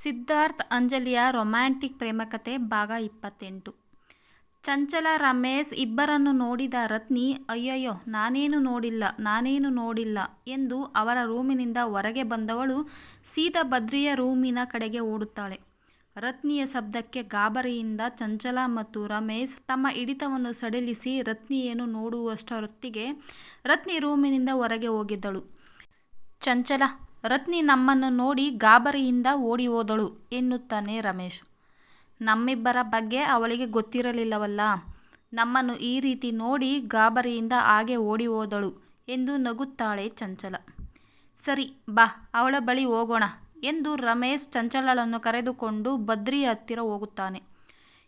Siddharth, ಅಂಜಲಿಯ romantic ಪ್ರೇಮಕತೆ, ಭಾಗ ಇಪ್ಪತ್ತೆಂಟು. ಚಂಚಲ, ರಮೇಶ್ ಇಬ್ಬರನ್ನು ನೋಡಿದ ರತ್ನಿ, ಅಯ್ಯಯ್ಯೋ, ನಾನೇನು ನೋಡಿಲ್ಲ ನಾನೇನು ನೋಡಿಲ್ಲ ಎಂದು ಅವರ ರೂಮಿನಿಂದ ಹೊರಗೆ ಬಂದವಳು ಸೀದಾ ಬದ್ರಿಯ ರೂಮಿನ ಕಡೆಗೆ ಓಡುತ್ತಾಳೆ. ರತ್ನಿಯ ಶಬ್ದಕ್ಕೆ ಗಾಬರಿಯಿಂದ ಚಂಚಲ ಮತ್ತು ರಮೇಶ್ ತಮ್ಮ ಹಿಡಿತವನ್ನು ಸಡಿಲಿಸಿ ರತ್ನಿಯನ್ನು ನೋಡುವಷ್ಟರೊತ್ತಿಗೆ ರತ್ನಿ ರೂಮಿನಿಂದ ಹೊರಗೆ ಹೋಗಿದ್ದಳು. ಚಂಚಲ ರತ್ನಿ ನಮ್ಮನ್ನು ನೋಡಿ ಗಾಬರಿಯಿಂದ ಓಡಿ ಹೋದಳು ಎನ್ನುತ್ತಾನೆ ರಮೇಶ್. ನಮ್ಮಿಬ್ಬರ ಬಗ್ಗೆ ಅವಳಿಗೆ ಗೊತ್ತಿರಲಿಲ್ಲವಲ್ಲ. ನಮ್ಮನ್ನು ಈ ರೀತಿ ನೋಡಿ ಗಾಬರಿಯಿಂದ ಹಾಗೆ ಓಡಿ ಹೋದಳು ಎಂದು ನಗುತ್ತಾಳೆ ಚಂಚಲ. ಸರಿ, ಬಾ, ಅವಳ ಬಳಿ ಹೋಗೋಣ ಎಂದು ರಮೇಶ್ ಚಂಚಲಳನ್ನು ಕರೆದುಕೊಂಡು ಬದ್ರಿ ಹತ್ತಿರ ಹೋಗುತ್ತಾನೆ.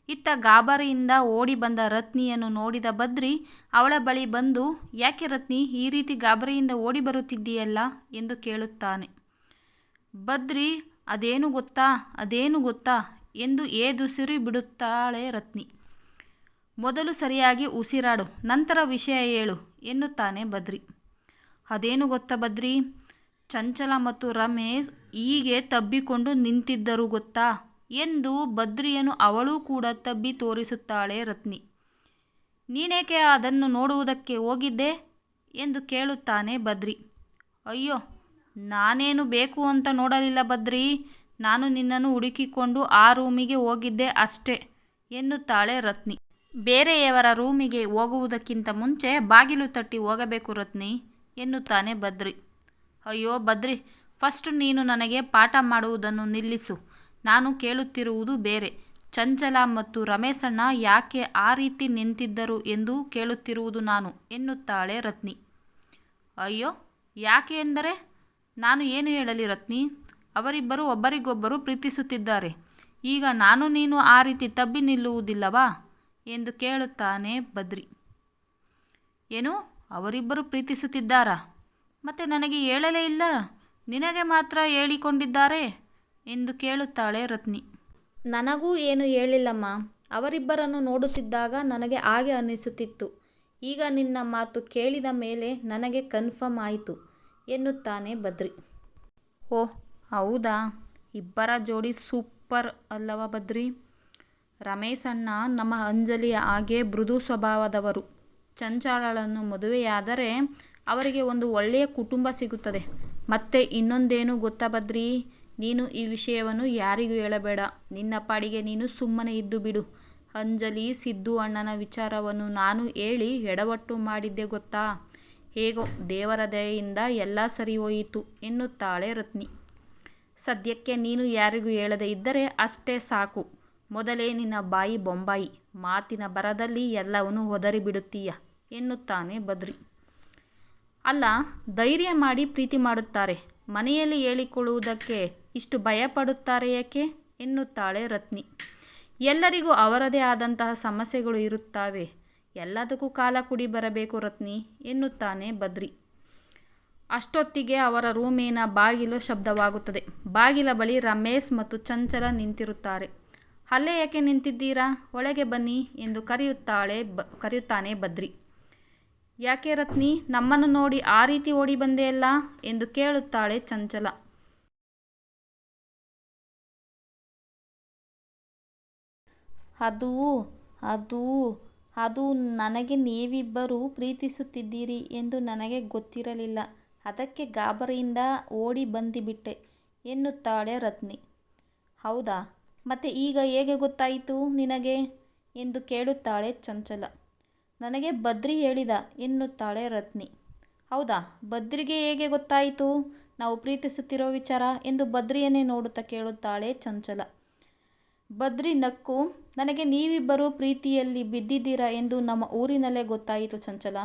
ಇತ್ತ ಗಾಬರಿಯಿಂದ ಓಡಿ ಬಂದ ರತ್ನಿಯನ್ನು ನೋಡಿದ ಬದ್ರಿ, ಅವಳ ಬಳಿ ಬಂದು, ಯಾಕೆ ರತ್ನಿ, ಈ ರೀತಿ ಗಾಬರಿಯಿಂದ ಓಡಿ ಬರುತ್ತಿದ್ದೀಯಲ್ಲ? ಎಂದು ಕೇಳುತ್ತಾನೆ. ಬದ್ರಿ, ಅದೇನು ಗೊತ್ತಾ ಅದೇನು ಗೊತ್ತಾ? ಎಂದು ಏದುಸಿರಿ ಬಿಡುತ್ತಾಳೆ ರತ್ನಿ. ಮೊದಲು ಸರಿಯಾಗಿ ಉಸಿರಾಡು, ನಂತರ ವಿಷಯ ಹೇಳು, ಎನ್ನುತ್ತಾನೆ ಬದ್ರಿ. ಅದೇನು ಗೊತ್ತಾ ಬದ್ರಿ? ಚಂಚಲ ಮತ್ತು ರಮೇಶ್ ಹೀಗೆ ತಬ್ಬಿಕೊಂಡು ನಿಂತಿದ್ದರು ಗೊತ್ತಾ? ಎಂದು ಬದ್ರಿಯನ್ನು ಅವಳೂ ಕೂಡ ತಬ್ಬಿ ತೋರಿಸುತ್ತಾಳೆ ರತ್ನಿ. ನೀನೇಕೆ ಅದನ್ನು ನೋಡುವುದಕ್ಕೆ ಹೋಗಿದ್ದೆ? ಎಂದು ಕೇಳುತ್ತಾನೆ ಬದ್ರಿ ಅಯ್ಯೋ, ನಾನೇನು ಬೇಕು ಅಂತ ನೋಡಲಿಲ್ಲ ಬದ್ರಿ ನಾನು ನಿನ್ನನ್ನು ಹುಡುಕಿಕೊಂಡು ಆ ರೂಮಿಗೆ ಹೋಗಿದ್ದೆ ಅಷ್ಟೇ, ಎನ್ನುತ್ತಾಳೆ ರತ್ನಿ. ಬೇರೆಯವರ ರೂಮಿಗೆ ಹೋಗುವುದಕ್ಕಿಂತ ಮುಂಚೆ ಬಾಗಿಲು ತಟ್ಟಿ ಹೋಗಬೇಕು ರತ್ನಿ, ಎನ್ನುತ್ತಾನೆ ಬದ್ರಿ ಅಯ್ಯೋ ಬದ್ರಿ ಫಸ್ಟ್ ನೀನು ನನಗೆ ಪಾಠ ಮಾಡುವುದನ್ನು ನಿಲ್ಲಿಸು. ನಾನು ಕೇಳುತ್ತಿರುವುದು ಬೇರೆ. ಚಂಚಲ ಮತ್ತು ರಮೇಶಣ್ಣ ಯಾಕೆ ಆ ರೀತಿ ನಿಂತಿದ್ದರು ಎಂದು ಕೇಳುತ್ತಿರುವುದು ನಾನು, ಎನ್ನುತ್ತಾಳೆ ರತ್ನಿ. ಅಯ್ಯೋ, ಯಾಕೆ ಎಂದರೆ? ನಾನು ಏನು ಹೇಳಲಿ ರತ್ನಿ? ಅವರಿಬ್ಬರು ಒಬ್ಬರಿಗೊಬ್ಬರು ಪ್ರೀತಿಸುತ್ತಿದ್ದಾರೆ. ಈಗ ನಾನು ನೀನು ಆ ರೀತಿ ತಬ್ಬಿ ನಿಲ್ಲುವುದಿಲ್ಲವಾ? ಎಂದು ಕೇಳುತ್ತಾನೆ ಬದ್ರಿ. ಏನು? ಅವರಿಬ್ಬರು ಪ್ರೀತಿಸುತ್ತಿದ್ದಾರಾ? ಮತ್ತೆ ನನಗೆ ಹೇಳಲೇ ಇಲ್ಲ. ನಿನಗೆ ಮಾತ್ರ ಹೇಳಿಕೊಂಡಿದ್ದಾರೆ? ಎಂದು ಕೇಳುತ್ತಾಳೆ ರತ್ನಿ. ನನಗೂ ಏನು ಹೇಳಿಲ್ಲಮ್ಮ. ಅವರಿಬ್ಬರನ್ನು ನೋಡುತ್ತಿದ್ದಾಗ ನನಗೆ ಹಾಗೆ ಅನ್ನಿಸುತ್ತಿತ್ತು. ಈಗ ನಿನ್ನ ಮಾತು ಕೇಳಿದ ಮೇಲೆ ನನಗೆ ಕನ್ಫರ್ಮ್ ಆಯಿತು ಎನ್ನುತ್ತಾನೆ ಬದ್ರಿ. ಓಹ್ ಹೌದಾ? ಇಬ್ಬರ ಜೋಡಿ ಸೂಪರ್ ಅಲ್ಲವ ಬದ್ರಿ? ರಮೇಶ್ ಅಣ್ಣ ನಮ್ಮ ಅಂಜಲಿಯ ಹಾಗೆ ಮೃದು ಸ್ವಭಾವದವರು. ಚಂಚಲಳನ್ನು ಮದುವೆಯಾದರೆ ಅವರಿಗೆ ಒಂದು ಒಳ್ಳೆಯ ಕುಟುಂಬ ಸಿಗುತ್ತದೆ. ಮತ್ತೆ ಇನ್ನೊಂದೇನು ಗೊತ್ತಾ ಬದ್ರಿ? ನೀನು ಈ ವಿಷಯವನ್ನು ಯಾರಿಗೂ ಹೇಳಬೇಡ. ನಿನ್ನ ಪಾಡಿಗೆ ನೀನು ಸುಮ್ಮನೆ ಇದ್ದು ಬಿಡು. ಅಂಜಲಿ ಸಿದ್ದು ಅಣ್ಣನ ವಿಚಾರವನ್ನು ನಾನು ಹೇಳಿ ಎಡವಟ್ಟು ಮಾಡಿದ್ದೆ ಗೊತ್ತಾ? ಹೇಗೋ, ದೇವರ ದಯೆಯಿಂದ ಎಲ್ಲ ಸರಿ ಹೋಯಿತು ಎನ್ನುತ್ತಾಳೆ ರತ್ನಿ. ಸದ್ಯಕ್ಕೆ ನೀನು ಯಾರಿಗೂ ಹೇಳದೇ ಇದ್ದರೆ ಅಷ್ಟೇ ಸಾಕು. ಮೊದಲೇ ನಿನ್ನ ಬಾಯಿ ಬೊಂಬಾಯಿ, ಮಾತಿನ ಬರದಲ್ಲಿ ಎಲ್ಲವನ್ನೂ ಒದರಿ ಬಿಡುತ್ತೀಯ ಎನ್ನುತ್ತಾನೆ ಬದ್ರಿ. ಅಲ್ಲ, ಧೈರ್ಯ ಮಾಡಿ ಪ್ರೀತಿ ಮಾಡುತ್ತಾರೆ. ಮನೆಯಲ್ಲಿ ಹೇಳಿಕೊಳ್ಳುವುದಕ್ಕೆ ಇಷ್ಟು ಭಯಪಡುತ್ತಾರೆ ಏಕೆ? ಎನ್ನುತ್ತಾಳೆ ರತ್ನಿ. ಎಲ್ಲರಿಗೂ ಅವರದೇ ಆದಂತಹ ಸಮಸ್ಯೆಗಳು ಇರುತ್ತವೆ. ಎಲ್ಲದಕ್ಕೂ ಕಾಲ ಕುಡಿ ಬರಬೇಕು ರತ್ನಿ, ಎನ್ನುತ್ತಾನೆ ಬದ್ರಿ. ಅಷ್ಟೊತ್ತಿಗೆ ಅವರ ರೂಮಿನ ಬಾಗಿಲು ಶಬ್ದವಾಗುತ್ತದೆ. ಬಾಗಿಲ ಬಳಿ ರಮೇಶ್ ಮತ್ತು ಚಂಚಲ ನಿಂತಿರುತ್ತಾರೆ. ಅಲ್ಲೇ ಯಾಕೆ ನಿಂತಿದ್ದೀರಾ? ಒಳಗೆ ಬನ್ನಿ ಎಂದು ಕರೆಯುತ್ತಾಳೆ ಬ, ಕರೆಯುತ್ತಾನೆ ಬದ್ರಿ. ಯಾಕೆ ರತ್ನಿ? ನಮ್ಮನ್ನು ನೋಡಿ ಆ ರೀತಿ ಓಡಿ ಬಂದೆಯಲ್ಲ ಎಂದು ಕೇಳುತ್ತಾಳೆ ಚಂಚಲ. ಅದು ಅದು ಅದು ನನಗೆ ನೀವಿಬ್ಬರೂ ಪ್ರೀತಿಸುತ್ತಿದ್ದೀರಿ ಎಂದು ನನಗೆ ಗೊತ್ತಿರಲಿಲ್ಲ. ಅದಕ್ಕೆ ಗಾಬರಿಯಿಂದ ಓಡಿ ಬಂದಿಬಿಟ್ಟೆ ಎನ್ನುತ್ತಾಳೆ ರತ್ನಿ. ಹೌದಾ? ಮತ್ತೆ ಈಗ ಹೇಗೆ ಗೊತ್ತಾಯಿತು ನಿನಗೆ? ಎಂದು ಕೇಳುತ್ತಾಳೆ ಚಂಚಲ. ನನಗೆ ಬದ್ರಿ ಹೇಳಿದ ಎನ್ನುತ್ತಾಳೆ ರತ್ನಿ. ಹೌದಾ? ಬದ್ರಿಗೆ ಹೇಗೆ ಗೊತ್ತಾಯಿತು? ನಾವು ಪ್ರೀತಿಸುತ್ತಿರೋ ವಿಚಾರ ಎಂದು ಬದ್ರಿಯನ್ನೇ ನೋಡುತ್ತಾ ಕೇಳುತ್ತಾಳೆ ಚಂಚಲ. ಬದ್ರಿ ನಕ್ಕು, ನನಗೆ ನೀವಿಬ್ಬರು ಪ್ರೀತಿಯಲ್ಲಿ ಬಿದ್ದಿದ್ದೀರಾ ಎಂದು ನಮ್ಮ ಊರಿನಲ್ಲೇ ಗೊತ್ತಾಯಿತು ಚಂಚಲ.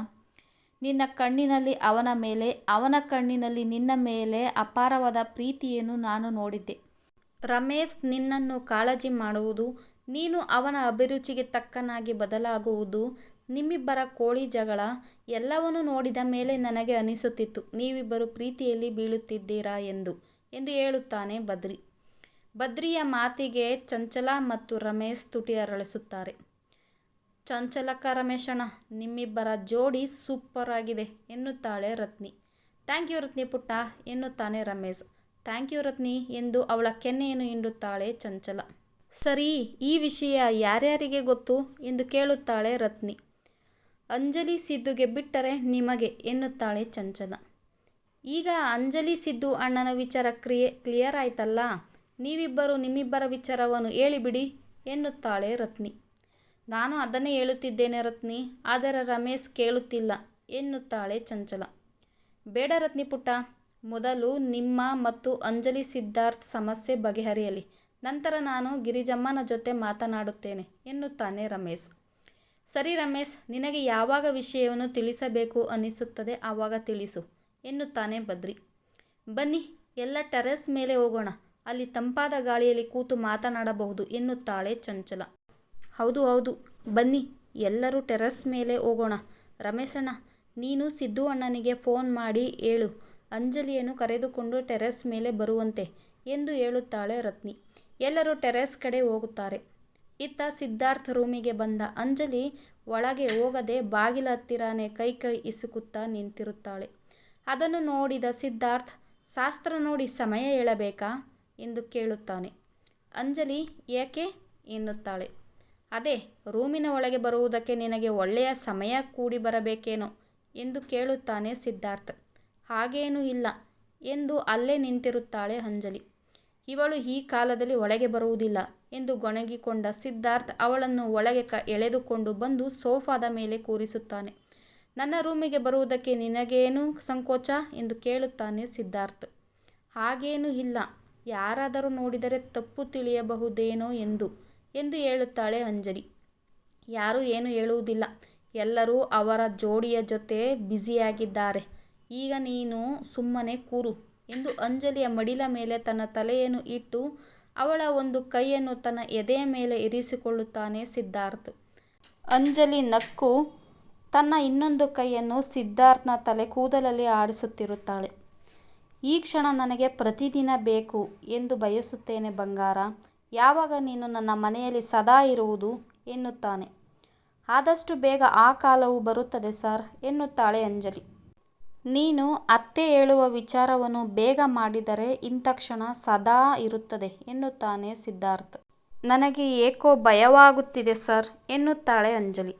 ನಿನ್ನ ಕಣ್ಣಿನಲ್ಲಿ ಅವನ ಮೇಲೆ, ಅವನ ಕಣ್ಣಿನಲ್ಲಿ ನಿನ್ನ ಮೇಲೆ ಅಪಾರವಾದ ಪ್ರೀತಿಯನ್ನು ನಾನು ನೋಡಿದ್ದೆ. ರಮೇಶ್ ನಿನ್ನನ್ನು ಕಾಳಜಿ ಮಾಡುವುದು, ನೀನು ಅವನ ಅಭಿರುಚಿಗೆ ತಕ್ಕನಾಗಿ ಬದಲಾಗುವುದು, ನಿಮ್ಮಿಬ್ಬರ ಕೋಳಿ ಜಗಳ ಎಲ್ಲವನ್ನೂ ನೋಡಿದ ಮೇಲೆ ನನಗೆ ಅನಿಸುತ್ತಿತ್ತು. ನೀವಿಬ್ಬರು ಪ್ರೀತಿಯಲ್ಲಿ ಬೀಳುತ್ತಿದ್ದೀರಾ ಎಂದು ಎಂದು ಹೇಳುತ್ತಾನೆ ಬದ್ರಿ. ಬದ್ರಿಯ ಮಾತಿಗೆ ಚಂಚಲ ಮತ್ತು ರಮೇಶ್ ತುಟಿ ಅರಳಿಸುತ್ತಾರೆ. ಚಂಚಲಕ್ಕ ರಮೇಶಣ್ಣ, ನಿಮ್ಮಿಬ್ಬರ ಜೋಡಿ ಸೂಪರ್ ಆಗಿದೆ ಎನ್ನುತ್ತಾಳೆ ರತ್ನಿ. ಥ್ಯಾಂಕ್ ಯು ರತ್ನಿ ಪುಟ್ಟ, ಎನ್ನುತ್ತಾನೆ ರಮೇಶ್. ಥ್ಯಾಂಕ್ ಯು ರತ್ನಿ ಎಂದು ಅವಳ ಕೆನ್ನೆಯನ್ನು ಹಿಂಡುತ್ತಾಳೆ ಚಂಚಲ. ಸರಿ, ಈ ವಿಷಯ ಯಾರ್ಯಾರಿಗೆ ಗೊತ್ತು ಎಂದು ಕೇಳುತ್ತಾಳೆ ರತ್ನಿ. ಅಂಜಲಿ ಸಿದ್ದುಗೆ ಬಿಟ್ಟರೆ ನಿಮಗೆ, ಎನ್ನುತ್ತಾಳೆ ಚಂಚಲ. ಈಗ ಅಂಜಲಿ ಸಿದ್ದು ಅಣ್ಣನ ವಿಚಾರ ಕ್ರಿಯೆ ಕ್ಲಿಯರ್ ಆಯ್ತಲ್ಲ? ನೀವಿಬ್ಬರು ನಿಮ್ಮಿಬ್ಬರ ವಿಚಾರವನ್ನು ಹೇಳಿಬಿಡಿ ಎನ್ನುತ್ತಾಳೆ ರತ್ನಿ. ನಾನು ಅದನ್ನೇ ಹೇಳುತ್ತಿದ್ದೇನೆ ರತ್ನಿ, ಆದರೆ ರಮೇಶ್ ಕೇಳುತ್ತಿಲ್ಲ ಎನ್ನುತ್ತಾಳೆ ಚಂಚಲ. ಬೇಡ ರತ್ನಿ ಪುಟ್ಟ, ಮೊದಲು ನಿಮ್ಮ ಮತ್ತು ಅಂಜಲಿ ಸಿದ್ಧಾರ್ಥ್ ಸಮಸ್ಯೆ ಬಗೆಹರಿಯಲಿ, ನಂತರ ನಾನು ಗಿರಿಜಮ್ಮನ ಜೊತೆ ಮಾತನಾಡುತ್ತೇನೆ ಎನ್ನುತ್ತಾನೆ ರಮೇಶ್. ಸರಿ ರಮೇಶ್, ನಿನಗೆ ಯಾವಾಗ ವಿಷಯವನ್ನು ತಿಳಿಸಬೇಕು ಅನಿಸುತ್ತದೆ ಆವಾಗ ತಿಳಿಸು ಎನ್ನುತ್ತಾನೆ ಬದ್ರಿ ಬನ್ನಿ, ಎಲ್ಲ ಟೆರೆಸ್ ಮೇಲೆ ಹೋಗೋಣ. ಅಲ್ಲಿ ತಂಪಾದ ಗಾಳಿಯಲ್ಲಿ ಕೂತು ಮಾತನಾಡಬಹುದು ಎನ್ನುತ್ತಾಳೆ ಚಂಚಲ. ಹೌದು ಹೌದು. ಬನ್ನಿ, ಎಲ್ಲರೂ ಟೆರಸ್ ಮೇಲೆ ಹೋಗೋಣ. ರಮೇಶಣ್ಣ, ನೀನು ಸಿದ್ದು ಅಣ್ಣನಿಗೆ ಫೋನ್ ಮಾಡಿ ಹೇಳು. ಅಂಜಲಿಯನ್ನು ಕರೆದುಕೊಂಡು ಟೆರೆಸ್ ಮೇಲೆ ಬರುವಂತೆ ಎಂದು ಹೇಳುತ್ತಾಳೆ ರತ್ನಿ. ಎಲ್ಲರೂ ಟೆರೆಸ್ ಕಡೆ ಹೋಗುತ್ತಾರೆ. ಇತ್ತ ಸಿದ್ಧಾರ್ಥ್ ರೂಮಿಗೆ ಬಂದ ಅಂಜಲಿ ಒಳಗೆ ಹೋಗದೆ ಬಾಗಿಲ ಹತ್ತಿರನೇ ಕೈ ಕೈ ಇಸುಕುತ್ತಾ ನಿಂತಿರುತ್ತಾಳೆ. ಅದನ್ನು ನೋಡಿದ ಸಿದ್ಧಾರ್ಥ್, ಶಾಸ್ತ್ರ ನೋಡಿ ಸಮಯ ಹೇಳಬೇಕಾ ಎಂದು ಕೇಳುತ್ತಾನೆ. ಅಂಜಲಿ ಏಕೆ ಎನ್ನುತ್ತಾಳೆ. ಅದೇ, ರೂಮಿನ ಒಳಗೆ ಬರುವುದಕ್ಕೆ ನಿನಗೆ ಒಳ್ಳೆಯ ಸಮಯ ಕೂಡಿ ಬರಬೇಕೇನೋ ಎಂದು ಕೇಳುತ್ತಾನೆ ಸಿದ್ಧಾರ್ಥ್. ಹಾಗೇನೂ ಇಲ್ಲ ಎಂದು ಅಲ್ಲೇ ನಿಂತಿರುತ್ತಾಳೆ ಅಂಜಲಿ. ಇವಳು ಈ ಕಾಲದಲ್ಲಿ ಒಳಗೆ ಬರುವುದಿಲ್ಲ ಎಂದು ಗೊಣಗಿಕೊಂಡ ಸಿದ್ಧಾರ್ಥ್ ಅವಳನ್ನು ಒಳಗೆ ಕ ಎಳೆದುಕೊಂಡು ಬಂದು ಸೋಫಾದ ಮೇಲೆ ಕೂರಿಸುತ್ತಾನೆ. ನನ್ನ ರೂಮಿಗೆ ಬರುವುದಕ್ಕೆ ನಿನಗೇನು ಸಂಕೋಚ ಎಂದು ಕೇಳುತ್ತಾನೆ ಸಿದ್ಧಾರ್ಥ್. ಹಾಗೇನೂ ಇಲ್ಲ ಯಾರಾದರೂ ನೋಡಿದರೆ ತಪ್ಪು ತಿಳಿಯಬಹುದೇನೋ ಎಂದು ಎಂದು ಹೇಳುತ್ತಾಳೆ ಅಂಜಲಿ. ಯಾರೂ ಏನು ಹೇಳುವುದಿಲ್ಲ. ಎಲ್ಲರೂ ಅವರ ಜೋಡಿಯ ಜೊತೆ ಬ್ಯುಸಿಯಾಗಿದ್ದಾರೆ. ಈಗ ನೀನು ಸುಮ್ಮನೆ ಕೂರು ಎಂದು ಅಂಜಲಿಯ ಮಡಿಲ ಮೇಲೆ ತನ್ನ ತಲೆಯನ್ನು ಇಟ್ಟು ಅವಳ ಒಂದು ಕೈಯನ್ನು ತನ್ನ ಎದೆಯ ಮೇಲೆ ಇರಿಸಿಕೊಳ್ಳುತ್ತಾನೆ ಸಿದ್ಧಾರ್ಥ್. ಅಂಜಲಿ ನಕ್ಕು ತನ್ನ ಇನ್ನೊಂದು ಕೈಯನ್ನು ಸಿದ್ಧಾರ್ಥನ ತಲೆ ಕೂದಲಲ್ಲಿ ಆಡಿಸುತ್ತಿರುತ್ತಾಳೆ. ಈ ಕ್ಷಣ ನನಗೆ ಪ್ರತಿದಿನ ಬೇಕು ಎಂದು ಬಯಸುತ್ತೇನೆ ಬಂಗಾರ. ಯಾವಾಗ ನೀನು ನನ್ನ ಮನೆಯಲ್ಲಿ ಸದಾ ಇರುವುದು ಎನ್ನುತ್ತಾನೆ. ಆದಷ್ಟು ಬೇಗ ಆ ಕಾಲವು ಬರುತ್ತದೆ ಸರ್ ಎನ್ನುತ್ತಾಳೆ ಅಂಜಲಿ. ನೀನು ಅತ್ತೆ ಹೇಳುವ ವಿಚಾರವನ್ನು ಬೇಗ ಮಾಡಿದರೆ ಇಂಥ ಕ್ಷಣ ಸದಾ ಇರುತ್ತದೆ ಎನ್ನುತ್ತಾನೆ ಸಿದ್ಧಾರ್ಥ. ನನಗೆ ಏಕೋ ಭಯವಾಗುತ್ತಿದೆ ಸರ್ ಎನ್ನುತ್ತಾಳೆ ಅಂಜಲಿ.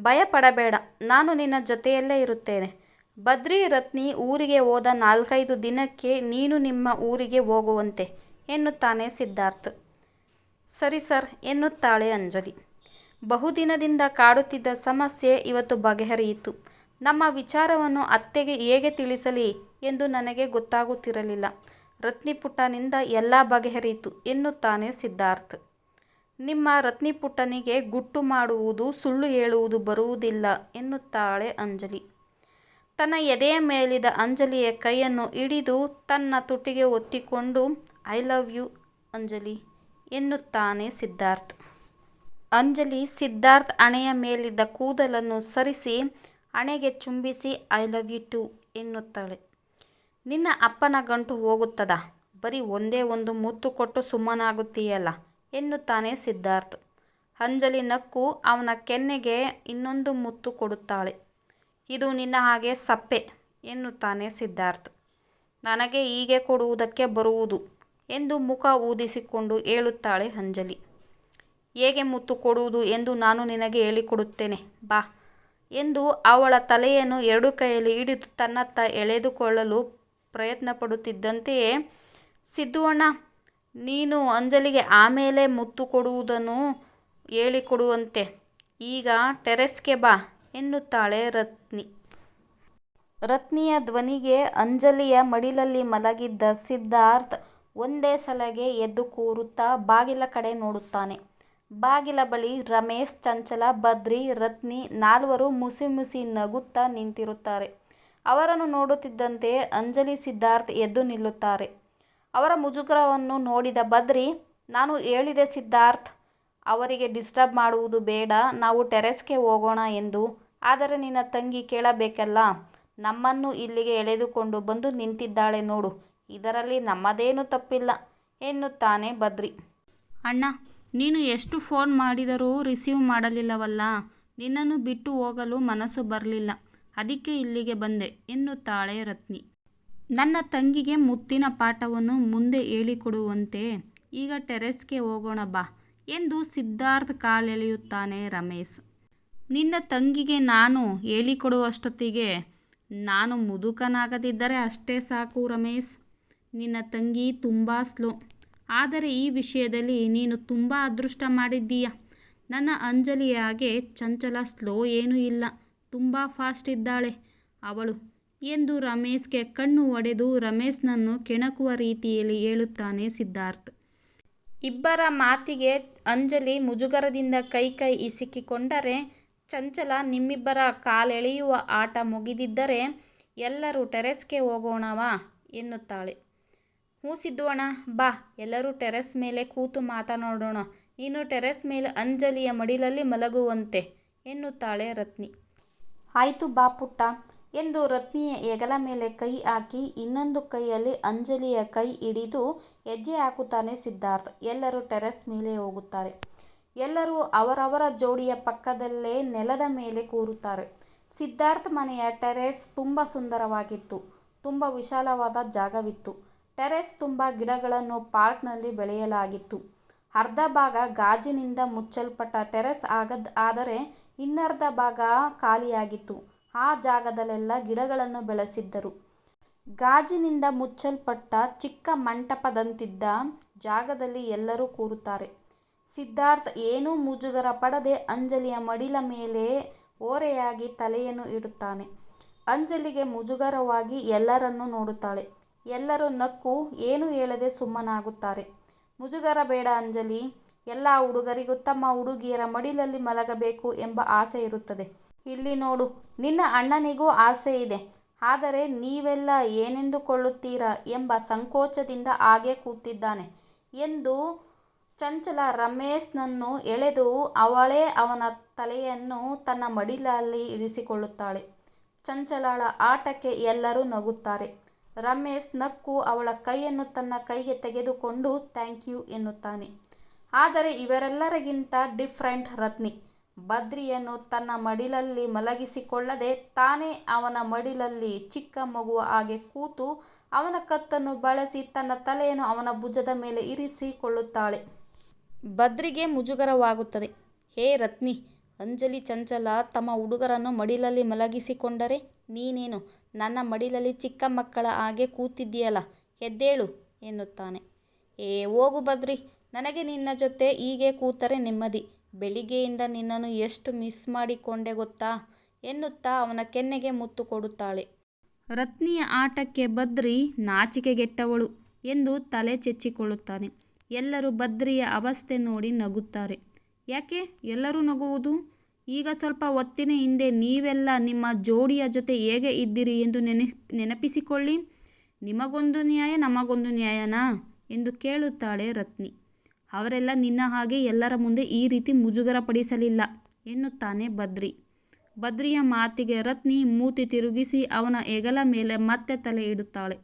ಭಯಪಡಬೇಡ, ನಾನು ನಿನ್ನ ಜೊತೆಯಲ್ಲೇ ಇರುತ್ತೇನೆ. ಬದ್ರಿ ರತ್ನಿ ಊರಿಗೆ ಹೋದ ನಾಲ್ಕೈದು ದಿನಕ್ಕೆ ನೀನು ನಿಮ್ಮ ಊರಿಗೆ ಹೋಗುವಂತೆ, ಎನ್ನುತ್ತಾನೆ ಸಿದ್ಧಾರ್ಥ್. ಸರಿ ಸರ್, ಎನ್ನುತ್ತಾಳೆ ಅಂಜಲಿ. ಬಹುದಿನದಿಂದ ಕಾಡುತ್ತಿದ್ದ ಸಮಸ್ಯೆ ಇವತ್ತು ಬಗೆಹರಿಯಿತು. ನಮ್ಮ ವಿಚಾರವನ್ನು ಅತ್ತೆಗೆ ಹೇಗೆ ತಿಳಿಸಲಿ ಎಂದು ನನಗೆ ಗೊತ್ತಾಗುತ್ತಿರಲಿಲ್ಲ. ರತ್ನಿಪುಟ್ಟನಿಂದ ಎಲ್ಲ ಬಗೆಹರಿಯಿತು, ಎನ್ನುತ್ತಾನೆ ಸಿದ್ಧಾರ್ಥ್. ನಿಮ್ಮ ರತ್ನಿಪುಟ್ಟನಿಗೆ ಗುಟ್ಟು ಮಾಡುವುದು, ಸುಳ್ಳು ಹೇಳುವುದು ಬರುವುದಿಲ್ಲ, ಎನ್ನುತ್ತಾಳೆ ಅಂಜಲಿ. ತನ್ನ ಎದೆಯ ಮೇಲಿದ ಅಂಜಲಿಯ ಕೈಯನ್ನು ಹಿಡಿದು ತನ್ನ ತುಟಿಗೆ ಒತ್ತಿಕೊಂಡು, ಐ ಲವ್ ಯು, ಅಂಜಲಿ, ಎನ್ನುತ್ತಾನೆ ಸಿದ್ಧಾರ್ಥ್. ಅಂಜಲಿ ಸಿದ್ಧಾರ್ಥ್ ಹಣೆಯ ಮೇಲಿದ್ದ ಕೂದಲನ್ನು ಸರಿಸಿ ಹಣೆಗೆ ಚುಂಬಿಸಿ, ಐ ಲವ್ ಯು ಟು, ಎನ್ನುತ್ತಾಳೆ. ನಿನ್ನ ಅಪ್ಪನ ಗಂಟು ಹೋಗುತ್ತದ? ಬರೀ ಒಂದೇ ಒಂದು ಮುತ್ತು ಕೊಟ್ಟು ಸುಮ್ಮನಾಗುತ್ತೀಯಲ್ಲ, ಎನ್ನುತ್ತಾನೆ ಸಿದ್ಧಾರ್ಥ್. ಅಂಜಲಿ ನಕ್ಕು ಅವನ ಕೆನ್ನೆಗೆ ಇನ್ನೊಂದು ಮುತ್ತು ಕೊಡುತ್ತಾಳೆ. ಇದು ನಿನ್ನ ಹಾಗೆ ಸಪ್ಪೆ ಎನ್ನುತ್ತಾನೆ ಸಿದ್ಧಾರ್ಥ್. ನನಗೆ ಹೀಗೆ ಕೊಡುವುದಕ್ಕೆ ಬರುವುದು ಎಂದು ಮುಖ ಊದಿಸಿಕೊಂಡು ಹೇಳುತ್ತಾಳೆ ಅಂಜಲಿ. ಹೇಗೆ ಮುತ್ತು ಕೊಡುವುದು ಎಂದು ನಾನು ನಿನಗೆ ಹೇಳಿಕೊಡುತ್ತೇನೆ, ಬಾ ಎಂದು ಅವಳ ತಲೆಯನ್ನು ಎರಡು ಕೈಯಲ್ಲಿ ಹಿಡಿದು ತನ್ನತ್ತ ಎಳೆದುಕೊಳ್ಳಲು ಪ್ರಯತ್ನ ಪಡುತ್ತಿದ್ದಂತೆಯೇ ಸಿದ್ದು ಅಣ್ಣ, ನೀನು ಅಂಜಲಿಗೆ ಆಮೇಲೆ ಮುತ್ತು ಕೊಡುವುದನ್ನು ಹೇಳಿಕೊಡುವಂತೆ. ಈಗ ಟೆರೆಸ್ಗೆ ಬಾ. ಎನ್ನುತ್ತಾಳೆ ರತ್ನಿ. ರತ್ನಿಯ ಧ್ವನಿಗೆ ಅಂಜಲಿಯ ಮಡಿಲಲ್ಲಿ ಮಲಗಿದ್ದ ಸಿದ್ಧಾರ್ಥ್ ಒಂದೇ ಸಲಗೆ ಎದ್ದು ಕೂರುತ್ತಾ ಬಾಗಿಲ ಕಡೆ ನೋಡುತ್ತಾನೆ. ಬಾಗಿಲ ಬಳಿ ರಮೇಶ್, ಚಂಚಲ ಬದ್ರಿ ರತ್ನಿ ನಾಲ್ವರು ಮುಸಿ ಮುಸಿ ನಗುತ್ತಾ ನಿಂತಿರುತ್ತಾರೆ. ಅವರನ್ನು ನೋಡುತ್ತಿದ್ದಂತೆ ಅಂಜಲಿ, ಸಿದ್ಧಾರ್ಥ್ ಎದ್ದು ನಿಲ್ಲುತ್ತಾರೆ. ಅವರ ಮುಜುಗರವನ್ನು ನೋಡಿದ ಬದ್ರಿ ನಾನು ಹೇಳಿದೆ ಸಿದ್ಧಾರ್ಥ್, ಅವರಿಗೆ ಡಿಸ್ಟರ್ಬ್ ಮಾಡುವುದು ಬೇಡ, ನಾವು ಟೆರೆಸ್ಗೆ ಹೋಗೋಣ ಎಂದು ಆದರೆ ನಿನ್ನ ತಂಗಿ ಕೇಳಬೇಕಲ್ಲ? ನಮ್ಮನ್ನು ಇಲ್ಲಿಗೆ ಎಳೆದುಕೊಂಡು ಬಂದು ನಿಂತಿದ್ದಾಳೆ ನೋಡು. ಇದರಲ್ಲಿ ನಮ್ಮದೇನೂ ತಪ್ಪಿಲ್ಲ, ಎನ್ನುತ್ತಾನೆ ಬದ್ರಿ. ಅಣ್ಣ, ನೀನು ಎಷ್ಟು ಫೋನ್ ಮಾಡಿದರೂ ರಿಸೀವ್ ಮಾಡಲಿಲ್ಲವಲ್ಲ? ನಿನ್ನನ್ನು ಬಿಟ್ಟು ಹೋಗಲು ಮನಸ್ಸು ಬರಲಿಲ್ಲ. ಅದಕ್ಕೆ ಇಲ್ಲಿಗೆ ಬಂದೆ, ಎನ್ನುತ್ತಾಳೆ ರತ್ನಿ. ನನ್ನ ತಂಗಿಗೆ ಮುತ್ತಿನ ಪಾಠವನ್ನು ಮುಂದೆ ಹೇಳಿಕೊಡುವಂತೆ ಈಗ ಟೆರೆಸ್ಗೆ ಹೋಗೋಣ ಬಾ ಎಂದು ಸಿದ್ಧಾರ್ಥ್ ಕಾಲೆಳೆಯುತ್ತಾನೆ ರಮೇಶ್. ನಿನ್ನ ತಂಗಿಗೆ ನಾನು ಹೇಳಿಕೊಡುವಷ್ಟೊತ್ತಿಗೆ ನಾನು ಮುದುಕನಾಗದಿದ್ದರೆ ಅಷ್ಟೇ ಸಾಕು ರಮೇಶ್. ನಿನ್ನ ತಂಗಿ ತುಂಬ ಸ್ಲೋ. ಆದರೆ ಈ ವಿಷಯದಲ್ಲಿ ನೀನು ತುಂಬ ಅದೃಷ್ಟ ಮಾಡಿದ್ದೀಯ? ನನ್ನ ಅಂಜಲಿಯ ಹಾಗೆ ಚಂಚಲ ಸ್ಲೋ ಏನೂ ಇಲ್ಲ. ತುಂಬ ಫಾಸ್ಟ್ ಇದ್ದಾಳೆ ಅವಳು ಎಂದು ರಮೇಶ್ಗೆ ಕಣ್ಣು ಒಡೆದು ರಮೇಶ್ನನ್ನು ಕೆಣಕುವ ರೀತಿಯಲ್ಲಿ ಹೇಳುತ್ತಾನೆ ಸಿದ್ಧಾರ್ಥ್. ಇಬ್ಬರ ಮಾತಿಗೆ ಅಂಜಲಿ ಮುಜುಗರದಿಂದ ಕೈ ಕೈ ಇಸಿಕಿಕೊಂಡರೆ ಚಂಚಲ, ನಿಮ್ಮಿಬ್ಬರ ಕಾಲೆಳೆಯುವ ಆಟ ಮುಗಿದಿದ್ದರೆ ಎಲ್ಲರೂ ಟೆರೆಸ್ಗೆ ಹೋಗೋಣವಾ ಎನ್ನುತ್ತಾಳೆ. ಹ್ಞೂ ಸಿದ್ದುವಣ ಬಾ, ಎಲ್ಲರೂ ಟೆರೆಸ್ ಮೇಲೆ ಕೂತು ಮಾತನಾಡೋಣ. ನೀನು ಟೆರೆಸ್ ಮೇಲೆ ಅಂಜಲಿಯ ಮಡಿಲಲ್ಲಿ ಮಲಗುವಂತೆ ಎನ್ನುತ್ತಾಳೆ ರತ್ನಿ. ಆಯಿತು ಬಾ ಪುಟ್ಟ, ಎಂದು ರತ್ನಿಯ ಹೆಗಲ ಮೇಲೆ ಕೈ ಹಾಕಿ ಇನ್ನೊಂದು ಕೈಯಲ್ಲಿ ಅಂಜಲಿಯ ಕೈ ಹಿಡಿದು ಹೆಜ್ಜೆ ಹಾಕುತ್ತಾನೆ ಸಿದ್ಧಾರ್ಥ. ಎಲ್ಲರೂ ಟೆರೆಸ್ ಮೇಲೆ ಹೋಗುತ್ತಾರೆ. ಎಲ್ಲರೂ ಅವರವರ ಜೋಡಿಯ ಪಕ್ಕದಲ್ಲೇ ನೆಲದ ಮೇಲೆ ಕೂರುತ್ತಾರೆ. ಸಿದ್ಧಾರ್ಥ್ ಮನೆಯ ಟೆರೆಸ್ ತುಂಬ ಸುಂದರವಾಗಿತ್ತು. ತುಂಬ ವಿಶಾಲವಾದ ಜಾಗವಿತ್ತು. ಟೆರೆಸ್ ತುಂಬ ಗಿಡಗಳನ್ನು ಪಾರ್ಕ್ನಲ್ಲಿ ಬೆಳೆಯಲಾಗಿತ್ತು. ಅರ್ಧ ಭಾಗ ಗಾಜಿನಿಂದ ಮುಚ್ಚಲ್ಪಟ್ಟ ಟೆರೆಸ್ ಆಗದ್ ಆದರೆ ಇನ್ನರ್ಧ ಭಾಗ ಖಾಲಿಯಾಗಿತ್ತು. ಆ ಜಾಗದಲ್ಲೆಲ್ಲ ಗಿಡಗಳನ್ನು ಬೆಳೆಸಿದ್ದರು. ಗಾಜಿನಿಂದ ಮುಚ್ಚಲ್ಪಟ್ಟ ಚಿಕ್ಕ ಮಂಟಪದಂತಿದ್ದ ಜಾಗದಲ್ಲಿ ಎಲ್ಲರೂ ಕೂರುತ್ತಾರೆ. ಸಿದ್ಧಾರ್ಥ್ ಏನೂ ಮುಜುಗರ ಪಡದೆ ಅಂಜಲಿಯ ಮಡಿಲ ಮೇಲೆ ಓರೆಯಾಗಿ ತಲೆಯನ್ನು ಇಡುತ್ತಾನೆ. ಅಂಜಲಿಗೆ ಮುಜುಗರವಾಗಿ ಎಲ್ಲರನ್ನೂ ನೋಡುತ್ತಾಳೆ. ಎಲ್ಲರೂ ನಕ್ಕು, ಏನೂ ಹೇಳದೆ ಸುಮ್ಮನಾಗುತ್ತಾರೆ. ಮುಜುಗರ ಬೇಡ ಅಂಜಲಿ, ಎಲ್ಲ ಹುಡುಗರಿಗೂ ತಮ್ಮ ಹುಡುಗಿಯರ ಮಡಿಲಲ್ಲಿ ಮಲಗಬೇಕು ಎಂಬ ಆಸೆ ಇರುತ್ತದೆ. ಇಲ್ಲಿ ನೋಡು, ನಿನ್ನ ಅಣ್ಣನಿಗೂ ಆಸೆ ಇದೆ. ಆದರೆ ನೀವೆಲ್ಲ ಏನೆಂದುಕೊಳ್ಳುತ್ತೀರಾ ಎಂಬ ಸಂಕೋಚದಿಂದ ಹಾಗೆ ಕೂತಿದ್ದಾನೆ. ಎಂದು ಚಂಚಲ ರಮೇಶ್ನನ್ನು ಎಳೆದು ಅವಳೇ ಅವನ ತಲೆಯನ್ನು ತನ್ನ ಮಡಿಲಲ್ಲಿ ಇರಿಸಿಕೊಳ್ಳುತ್ತಾಳೆ. ಚಂಚಲಳ ಆಟಕ್ಕೆ ಎಲ್ಲರೂ ನಗುತ್ತಾರೆ. ರಮೇಶ್ ನಕ್ಕು ಅವಳ ಕೈಯನ್ನು ತನ್ನ ಕೈಗೆ ತೆಗೆದುಕೊಂಡು ಥ್ಯಾಂಕ್ ಯು ಎನ್ನುತ್ತಾನೆ. ಆದರೆ ಇವರೆಲ್ಲರಿಗಿಂತ ಡಿಫ್ರೆಂಟ್ ರತ್ನಿ. ಬದ್ರಿಯನ್ನು ತನ್ನ ಮಡಿಲಲ್ಲಿ ಮಲಗಿಸಿಕೊಳ್ಳದೆ ತಾನೇ ಅವನ ಮಡಿಲಲ್ಲಿ ಚಿಕ್ಕ ಮಗುವ ಹಾಗೆ ಕೂತು ಅವನ ಕತ್ತನ್ನು ಬಳಸಿ ತನ್ನ ತಲೆಯನ್ನು ಅವನ ಭುಜದ ಮೇಲೆ ಇರಿಸಿಕೊಳ್ಳುತ್ತಾಳೆ. ಬದ್ರಿಗೆ ಮುಜುಗರವಾಗುತ್ತದೆ. ಹೇ ರತ್ನಿ, ಅಂಜಲಿ ಚಂಚಲ, ತಮ್ಮ ಹುಡುಗರನ್ನು ಮಡಿಲಲ್ಲಿ ಮಲಗಿಸಿಕೊಂಡರೆ ನೀನೇನು? ನನ್ನ ಮಡಿಲಲ್ಲಿ ಚಿಕ್ಕ ಮಕ್ಕಳ ಹಾಗೆ ಕೂತಿದ್ದೀಯಲ್ಲ, ಎದ್ದೇಳು ಎನ್ನುತ್ತಾನೆ. ಏ ಹೋಗು ಬದ್ರಿ ನನಗೆ ನಿನ್ನ ಜೊತೆ ಹೀಗೆ ಕೂತರೆ ನೆಮ್ಮದಿ. ಬೆಳಿಗ್ಗೆಯಿಂದ ನಿನ್ನನ್ನು ಎಷ್ಟು ಮಿಸ್ ಮಾಡಿಕೊಂಡೆ ಗೊತ್ತಾ? ಎನ್ನುತ್ತಾ ಅವನ ಕೆನ್ನೆಗೆ ಮುತ್ತು ಕೊಡುತ್ತಾಳೆ. ರತ್ನಿಯ ಆಟಕ್ಕೆ ಬದ್ರಿ ನಾಚಿಕೆಗೆಟ್ಟವಳು ಎಂದು ತಲೆ ಚೆಚ್ಚಿಕೊಳ್ಳುತ್ತಾನೆ. ಎಲ್ಲರೂ ಬದ್ರಿಯ ಅವಸ್ಥೆ ನೋಡಿ ನಗುತ್ತಾರೆ. ಯಾಕೆ? ಎಲ್ಲರೂ ನಗುವುದು? ಈಗ ಸ್ವಲ್ಪ ಹೊತ್ತಿನ ಹಿಂದೆ ನೀವೆಲ್ಲ ನಿಮ್ಮ ಜೋಡಿಯ ಜೊತೆ ಹೇಗೆ ಇದ್ದೀರಿ ಎಂದು ನೆನೆ, ನೆನಪಿಸಿಕೊಳ್ಳಿ. ನಿಮಗೊಂದು ನ್ಯಾಯ, ನಮಗೊಂದು ನ್ಯಾಯನಾ? ಎಂದು ಕೇಳುತ್ತಾಳೆ ರತ್ನಿ. ಅವರೆಲ್ಲ ನಿನ್ನ ಹಾಗೆ ಎಲ್ಲರ ಮುಂದೆ ಈ ರೀತಿ ಮುಜುಗರ ಪಡಿಸಲಿಲ್ಲ ಎನ್ನುತ್ತಾನೆ ಬದ್ರಿ. ಬದ್ರಿಯ ಮಾತಿಗೆ ರತ್ನಿ ಮೂತಿ ತಿರುಗಿಸಿ ಅವನ ಹೆಗಲ ಮೇಲೆ ಮತ್ತೆ ತಲೆ ಇಡುತ್ತಾಳೆ.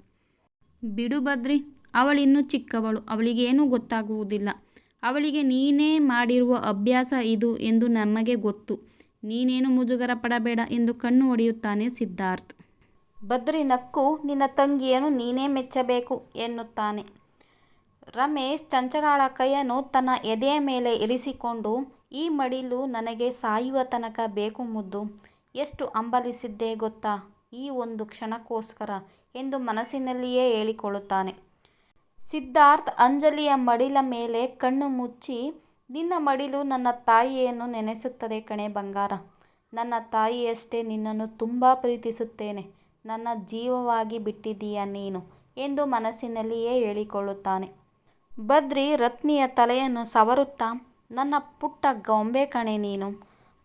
ಬಿಡು ಬದ್ರಿ ಅವಳಿನ್ನೂ ಚಿಕ್ಕವಳು, ಅವಳಿಗೇನೂ ಗೊತ್ತಾಗುವುದಿಲ್ಲ. ಅವಳಿಗೆ ನೀನೇ ಮಾಡಿರುವ ಅಭ್ಯಾಸ ಇದು ಎಂದು ನಮಗೆ ಗೊತ್ತು. ನೀನೇನು ಮುಜುಗರ ಪಡಬೇಡ ಎಂದು ಕಣ್ಣು ಒಡೆಯುತ್ತಾನೆ ಸಿದ್ಧಾರ್ಥ್. ಬದ್ರಿ ನಕ್ಕು, ನಿನ್ನ ತಂಗಿಯನ್ನು ನೀನೇ ಮೆಚ್ಚಬೇಕು ಎನ್ನುತ್ತಾನೆ. ರಮೇಶ್ ಚಂಚಲಾಳ ಕೈಯನ್ನು ತನ್ನ ಎದೆಯ ಮೇಲೆ ಇರಿಸಿಕೊಂಡು, ಈ ಮಡಿಲು ನನಗೆ ಸಾಯುವ ತನಕ ಬೇಕು ಮುದ್ದು. ಎಷ್ಟು ಅಂಬಲಿಸಿದ್ದೇ ಗೊತ್ತಾ, ಈ ಒಂದು ಕ್ಷಣಕ್ಕೋಸ್ಕರ ಎಂದು ಮನಸ್ಸಿನಲ್ಲಿಯೇ ಹೇಳಿಕೊಳ್ಳುತ್ತಾನೆ. ಸಿದ್ಧಾರ್ಥ್, ಅಂಜಲಿಯ ಮಡಿಲ ಮೇಲೆ ಕಣ್ಣು ಮುಚ್ಚಿ, ನಿನ್ನ ಮಡಿಲು ನನ್ನ ತಾಯಿಯನ್ನು ನೆನೆಸುತ್ತದೆ ಕಣೆ ಬಂಗಾರ. ನನ್ನ ತಾಯಿಯಷ್ಟೇ ನಿನ್ನನ್ನು ತುಂಬ ಪ್ರೀತಿಸುತ್ತೇನೆ. ನನ್ನ ಜೀವವಾಗಿ ಬಿಟ್ಟಿದ್ದೀಯ ನೀನು? ಎಂದು ಮನಸ್ಸಿನಲ್ಲಿಯೇ ಹೇಳಿಕೊಳ್ಳುತ್ತಾನೆ. ಬದ್ರಿ ರತ್ನಿಯ ತಲೆಯನ್ನು ಸವರುತ್ತಾ, ನನ್ನ ಪುಟ್ಟ ಗೊಂಬೆ ಕಣೆ ನೀನು.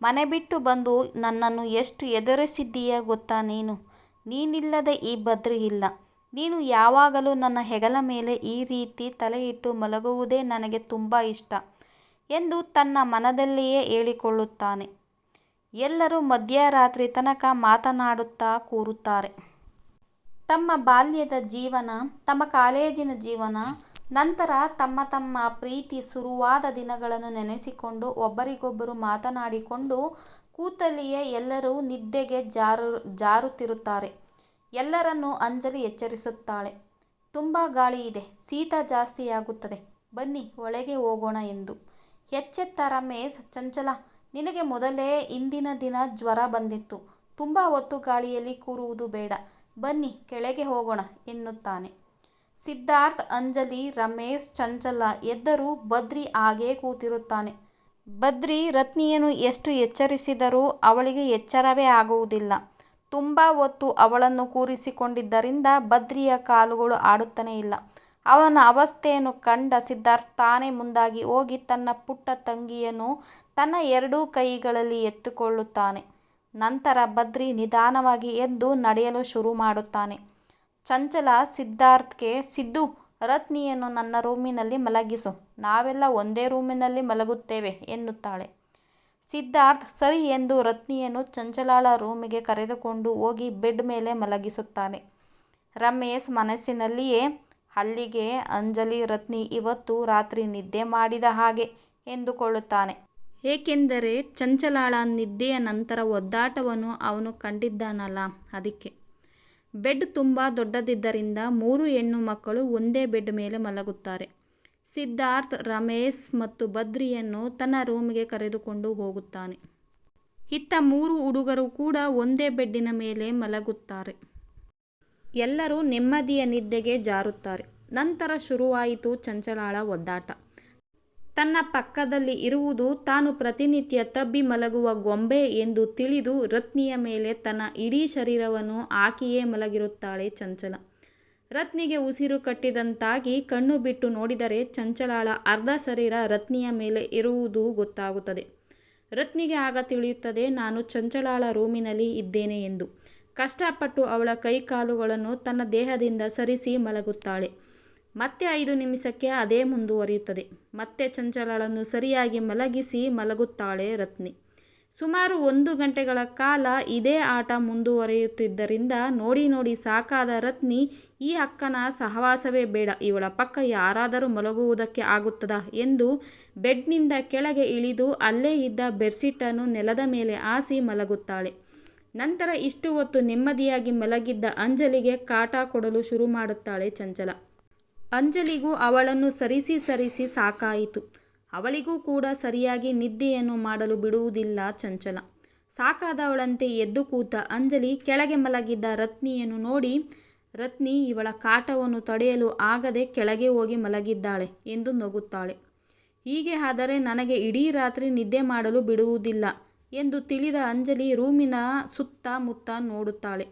ಮನೆ ಬಿಟ್ಟು ಬಂದು ನನ್ನನ್ನು ಎಷ್ಟು ಎದುರಿಸಿದ್ದೀಯ ಗೊತ್ತಾ ನೀನು? ನೀನಿಲ್ಲದೆ ಈ ಬದ್ರಿ ಇಲ್ಲ. ನೀನು ಯಾವಾಗಲೂ ನನ್ನ ಹೆಗಲ ಮೇಲೆ ಈ ರೀತಿ ತಲೆಯಿಟ್ಟು ಮಲಗುವುದೇ ನನಗೆ ತುಂಬ ಇಷ್ಟ ಎಂದು ತನ್ನ ಮನದಲ್ಲಿಯೇ ಹೇಳಿಕೊಳ್ಳುತ್ತಾನೆ. ಎಲ್ಲರೂ ಮಧ್ಯರಾತ್ರಿ ತನಕ ಮಾತನಾಡುತ್ತಾ ಕೂರುತ್ತಾರೆ. ತಮ್ಮ ಬಾಲ್ಯದ ಜೀವನ, ತಮ್ಮ ಕಾಲೇಜಿನ ಜೀವನ, ನಂತರ ತಮ್ಮ ತಮ್ಮ ಪ್ರೀತಿ ಶುರುವಾದ ದಿನಗಳನ್ನು ನೆನೆಸಿಕೊಂಡು ಒಬ್ಬರಿಗೊಬ್ಬರು ಮಾತನಾಡಿಕೊಂಡು ಕೂತಲ್ಲಿಯೇ ಎಲ್ಲರೂ ನಿದ್ದೆಗೆ ಜಾರು, ಜಾರುತ್ತಿರುತ್ತಾರೆ. ಎಲ್ಲರನ್ನೂ ಅಂಜಲಿ ಎಚ್ಚರಿಸುತ್ತಾಳೆ. ತುಂಬ ಗಾಳಿ ಇದೆ, ಶೀತ ಜಾಸ್ತಿಯಾಗುತ್ತದೆ. ಬನ್ನಿ, ಒಳಗೆ ಹೋಗೋಣ ಎಂದು. ಎಚ್ಚೆತ್ತ ರಮೇಶ್ ಚಂಚಲ, ನಿನಗೆ ಮೊದಲೇ ಇಂದಿನ ದಿನ ಜ್ವರ ಬಂದಿತ್ತು. ತುಂಬ ಹೊತ್ತು ಗಾಳಿಯಲ್ಲಿ ಕೂರುವುದು ಬೇಡ. ಬನ್ನಿ, ಕೆಳಗೆ ಹೋಗೋಣ ಎನ್ನುತ್ತಾನೆ. ಸಿದ್ಧಾರ್ಥ್, ಅಂಜಲಿ, ರಮೇಶ್, ಚಂಚಲ ಎದ್ದರೂ ಬದ್ರಿ ಹಾಗೇ ಕೂತಿರುತ್ತಾನೆ. ಬದ್ರಿ ರತ್ನಿಯನ್ನು ಎಷ್ಟು ಎಚ್ಚರಿಸಿದರೂ ಅವಳಿಗೆ ಎಚ್ಚರವೇ ಆಗುವುದಿಲ್ಲ. ತುಂಬ ಹೊತ್ತು ಅವಳನ್ನು ಕೂರಿಸಿಕೊಂಡಿದ್ದರಿಂದ ಬದ್ರಿಯ ಕಾಲುಗಳು ಆಡುತ್ತಲೇ ಇಲ್ಲ. ಅವನ ಅವಸ್ಥೆಯನ್ನು ಕಂಡ ಸಿದ್ಧಾರ್ಥ ತಾನೇ ಮುಂದಾಗಿ ಹೋಗಿ ತನ್ನ ಪುಟ್ಟ ತಂಗಿಯನ್ನು ತನ್ನ ಎರಡೂ ಕೈಗಳಲ್ಲಿ ಎತ್ತುಕೊಳ್ಳುತ್ತಾನೆ. ನಂತರ ಬದ್ರಿ ನಿಧಾನವಾಗಿ ಎದ್ದು ನಡೆಯಲು ಶುರು ಮಾಡುತ್ತಾನೆ. ಚಂಚಲ ಸಿದ್ಧಾರ್ಥ್ಗೆ, ಸಿದ್ದು, ರತ್ನಿಯನ್ನು ನನ್ನ ರೂಮಿನಲ್ಲಿ ಮಲಗಿಸು. ನಾವೆಲ್ಲ ಒಂದೇ ರೂಮಿನಲ್ಲಿ ಮಲಗುತ್ತೇವೆ ಎನ್ನುತ್ತಾಳೆ. ಸಿದ್ಧಾರ್ಥ್ ಸರಿ ಎಂದು ರತ್ನಿಯನ್ನು ಚಂಚಲಾಳ ರೂಮಿಗೆ ಕರೆದುಕೊಂಡು ಹೋಗಿ ಬೆಡ್ ಮೇಲೆ ಮಲಗಿಸುತ್ತಾನೆ. ರಮೇಶ್ ಮನಸ್ಸಿನಲ್ಲಿಯೇ, ಅಲ್ಲಿಗೆ ಅಂಜಲಿ ರತ್ನಿ ಇವತ್ತು ರಾತ್ರಿ ನಿದ್ದೆ ಮಾಡಿದ ಹಾಗೆ ಎಂದುಕೊಳ್ಳುತ್ತಾನೆ. ಏಕೆಂದರೆ ಚಂಚಲಾಳ ನಿದ್ದೆಯ ನಂತರ ಒದ್ದಾಟವನ್ನು ಅವನು ಕಂಡಿದ್ದಾನಲ್ಲ ಅದಕ್ಕೆ. ಬೆಡ್ ತುಂಬ ದೊಡ್ಡದಿದ್ದರಿಂದ ಮೂರು ಹೆಣ್ಣು ಮಕ್ಕಳು ಒಂದೇ ಬೆಡ್ ಮೇಲೆ ಮಲಗುತ್ತಾರೆ. ಸಿದ್ಧಾರ್ಥ್, ರಮೇಶ್ ಮತ್ತು ಬದ್ರಿಯನ್ನು ತನ್ನ ರೂಮಿಗೆ ಕರೆದುಕೊಂಡು ಹೋಗುತ್ತಾನೆ. ಇತ್ತ ಮೂರು ಹುಡುಗರು ಕೂಡ ಒಂದೇ ಬೆಡ್ಡಿನ ಮೇಲೆ ಮಲಗುತ್ತಾರೆ. ಎಲ್ಲರೂ ನೆಮ್ಮದಿಯ ನಿದ್ದೆಗೆ ಜಾರುತ್ತಾರೆ. ನಂತರ ಶುರುವಾಯಿತು ಚಂಚಲಾಳ ಒದ್ದಾಟ. ತನ್ನ ಪಕ್ಕದಲ್ಲಿ ಇರುವುದು ತಾನು ಪ್ರತಿನಿತ್ಯ ತಬ್ಬಿ ಮಲಗುವ ಗೊಂಬೆ ಎಂದು ತಿಳಿದು ರತ್ನಿಯ ಮೇಲೆ ತನ್ನ ಇಡೀ ಶರೀರವನ್ನು ಆಕೆಯೇ ಮಲಗಿರುತ್ತಾಳೆ ಚಂಚಲ. ರತ್ನಿಗೆ ಉಸಿರು ಕಟ್ಟಿದಂತಾಗಿ ಕಣ್ಣು ಬಿಟ್ಟು ನೋಡಿದರೆ ಚಂಚಲಾಳ ಅರ್ಧ ಶರೀರ ರತ್ನಿಯ ಮೇಲೆ ಇರುವುದು ಗೊತ್ತಾಗುತ್ತದೆ. ರತ್ನಿಗೆ ಆಗ ತಿಳಿಯುತ್ತದೆ, ನಾನು ಚಂಚಲಾಳ ರೂಮಿನಲ್ಲಿ ಇದ್ದೇನೆ ಎಂದು. ಕಷ್ಟಪಟ್ಟು ಅವಳ ಕೈಕಾಲುಗಳನ್ನು ತನ್ನ ದೇಹದಿಂದ ಸರಿಸಿ ಮಲಗುತ್ತಾಳೆ. ಮತ್ತೆ ಐದು ನಿಮಿಷಕ್ಕೆ ಅದೇ ಮುಂದುವರಿಯುತ್ತದೆ. ಮತ್ತೆ ಚಂಚಲಾಳನ್ನು ಸರಿಯಾಗಿ ಮಲಗಿಸಿ ಮಲಗುತ್ತಾಳೆ ರತ್ನಿ. ಸುಮಾರು ಒಂದು ಗಂಟೆಗಳ ಕಾಲ ಇದೇ ಆಟ ಮುಂದುವರಿಯುತ್ತಿದ್ದರಿಂದ ನೋಡಿ ನೋಡಿ ಸಾಕಾದ ರತ್ನಿ, ಈ ಅಕ್ಕನ ಸಹವಾಸವೇ ಬೇಡ, ಇವಳ ಪಕ್ಕ ಯಾರಾದರೂ ಮಲಗುವುದಕ್ಕೆ ಆಗುತ್ತದಾ ಎಂದು ಬೆಡ್ನಿಂದ ಕೆಳಗೆ ಇಳಿದು ಅಲ್ಲೇ ಇದ್ದ ಬೆಡ್ಶೀಟನ್ನು ನೆಲದ ಮೇಲೆ ಆಸಿ ಮಲಗುತ್ತಾಳೆ. ನಂತರ ಇಷ್ಟು ಹೊತ್ತು ನೆಮ್ಮದಿಯಾಗಿ ಮಲಗಿದ್ದ ಅಂಜಲಿಗೆ ಕಾಟ ಕೊಡಲು ಶುರು ಮಾಡುತ್ತಾಳೆ ಚಂಚಲ. ಅಂಜಲಿಗೂ ಅವಳನ್ನು ಸರಿಸಿ ಸರಿಸಿ ಸಾಕಾಯಿತು. ಅವಳಿಗೂ ಕೂಡ ಸರಿಯಾಗಿ ನಿದ್ದೆಯನ್ನು ಮಾಡಲು ಬಿಡುವುದಿಲ್ಲ ಚಂಚಲ. ಸಾಕಾದವಳಂತೆ ಎದ್ದು ಕೂತ ಅಂಜಲಿ ಕೆಳಗೆ ಮಲಗಿದ್ದ ರತ್ನಿಯನ್ನು ನೋಡಿ, ರತ್ನಿ, ಇವಳ ಕಾಟವನ್ನು ತಡೆಯಲು ಆಗದೆ ಕೆಳಗೆ ಹೋಗಿ ಮಲಗಿದ್ದಾಳೆ ಎಂದು ನಗುತ್ತಾಳೆ. ಹೀಗೆ ಆದರೆ ನನಗೆ ಇಡೀ ರಾತ್ರಿ ನಿದ್ದೆ ಮಾಡಲು ಬಿಡುವುದಿಲ್ಲ ಎಂದು ತಿಳಿದ ಅಂಜಲಿ ರೂಮಿನ ಸುತ್ತಮುತ್ತ ನೋಡುತ್ತಾಳೆ.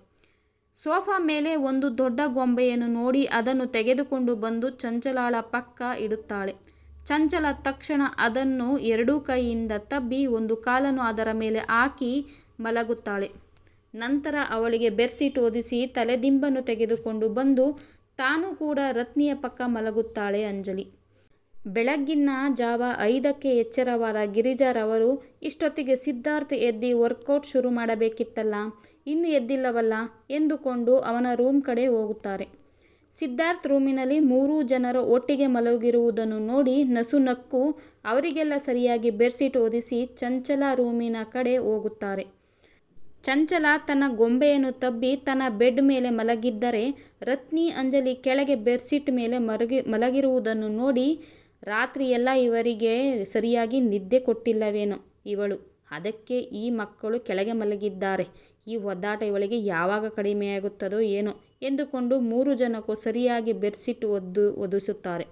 ಸೋಫಾ ಮೇಲೆ ಒಂದು ದೊಡ್ಡ ಗೊಂಬೆಯನ್ನು ನೋಡಿ ಅದನ್ನು ತೆಗೆದುಕೊಂಡು ಬಂದು ಚಂಚಲಾಳ ಪಕ್ಕ ಇಡುತ್ತಾಳೆ. ಚಂಚಲ ತಕ್ಷಣ ಅದನ್ನು ಎರಡೂ ಕೈಯಿಂದ ತಬ್ಬಿ ಒಂದು ಕಾಲನ್ನು ಅದರ ಮೇಲೆ ಹಾಕಿ ಮಲಗುತ್ತಾಳೆ. ನಂತರ ಅವಳಿಗೆ ಬೆರ್ಸಿಟ್ ಓದಿಸಿ ತಲೆದಿಂಬನ್ನು ತೆಗೆದುಕೊಂಡು ಬಂದು ತಾನು ಕೂಡ ರತ್ನಿಯ ಪಕ್ಕ ಮಲಗುತ್ತಾಳೆ ಅಂಜಲಿ. ಬೆಳಗ್ಗಿನ ಜಾವ ಐದಕ್ಕೆ ಎಚ್ಚರವಾದ ಗಿರಿಜಾರವರು ಇಷ್ಟೊತ್ತಿಗೆ ಸಿದ್ಧಾರ್ಥ್ ಎದ್ದಿ ವರ್ಕೌಟ್ ಶುರು ಮಾಡಬೇಕಿತ್ತಲ್ಲ, ಇನ್ನು ಎದ್ದಿಲ್ಲವಲ್ಲ? ಎಂದುಕೊಂಡು ಅವನ ರೂಮ್ ಕಡೆ ಹೋಗುತ್ತಾರೆ. ಸಿದ್ಧಾರ್ಥ್ ರೂಮಿನಲ್ಲಿ ಮೂರೂ ಜನರು ಒಟ್ಟಿಗೆ ಮಲಗಿರುವುದನ್ನು ನೋಡಿ ನಸು ನಕ್ಕು, ಅವರಿಗೆಲ್ಲ ಸರಿಯಾಗಿ ಬೆರ್ಸಿಟ್ ಓದಿಸಿ ಚಂಚಲ ರೂಮಿನ ಕಡೆ ಹೋಗುತ್ತಾರೆ. ಚಂಚಲ ತನ್ನ ಗೊಂಬೆಯನ್ನು ತಬ್ಬಿ ತನ್ನ ಬೆಡ್ ಮೇಲೆ ಮಲಗಿದ್ದರೆ ರತ್ನಿ ಅಂಜಲಿ ಕೆಳಗೆ ಬೆರ್ಸಿಟ್ ಮೇಲೆ ಮಲಗಿ ಮಲಗಿರುವುದನ್ನು ನೋಡಿ ರಾತ್ರಿಯೆಲ್ಲ ಇವರಿಗೆ ಸರಿಯಾಗಿ ನಿದ್ದೆ ಕೊಟ್ಟಿಲ್ಲವೇನೋ ಇವಳು. ಅದಕ್ಕೆ ಈ ಮಕ್ಕಳು ಕೆಳಗೆ ಮಲಗಿದ್ದಾರೆ. ಈ ಒದ್ದಾಟ ಇವಳಿಗೆ ಯಾವಾಗ ಕಡಿಮೆಯಾಗುತ್ತದೋ ಏನೋ ಎಂದುಕೊಂಡು ಮೂರು ಜನಕ್ಕೂ ಸರಿಯಾಗಿ ಬೆರೆಸಿಟ್ಟು ಒದ್ದು, ಒದಿಸುತ್ತಾರೆ.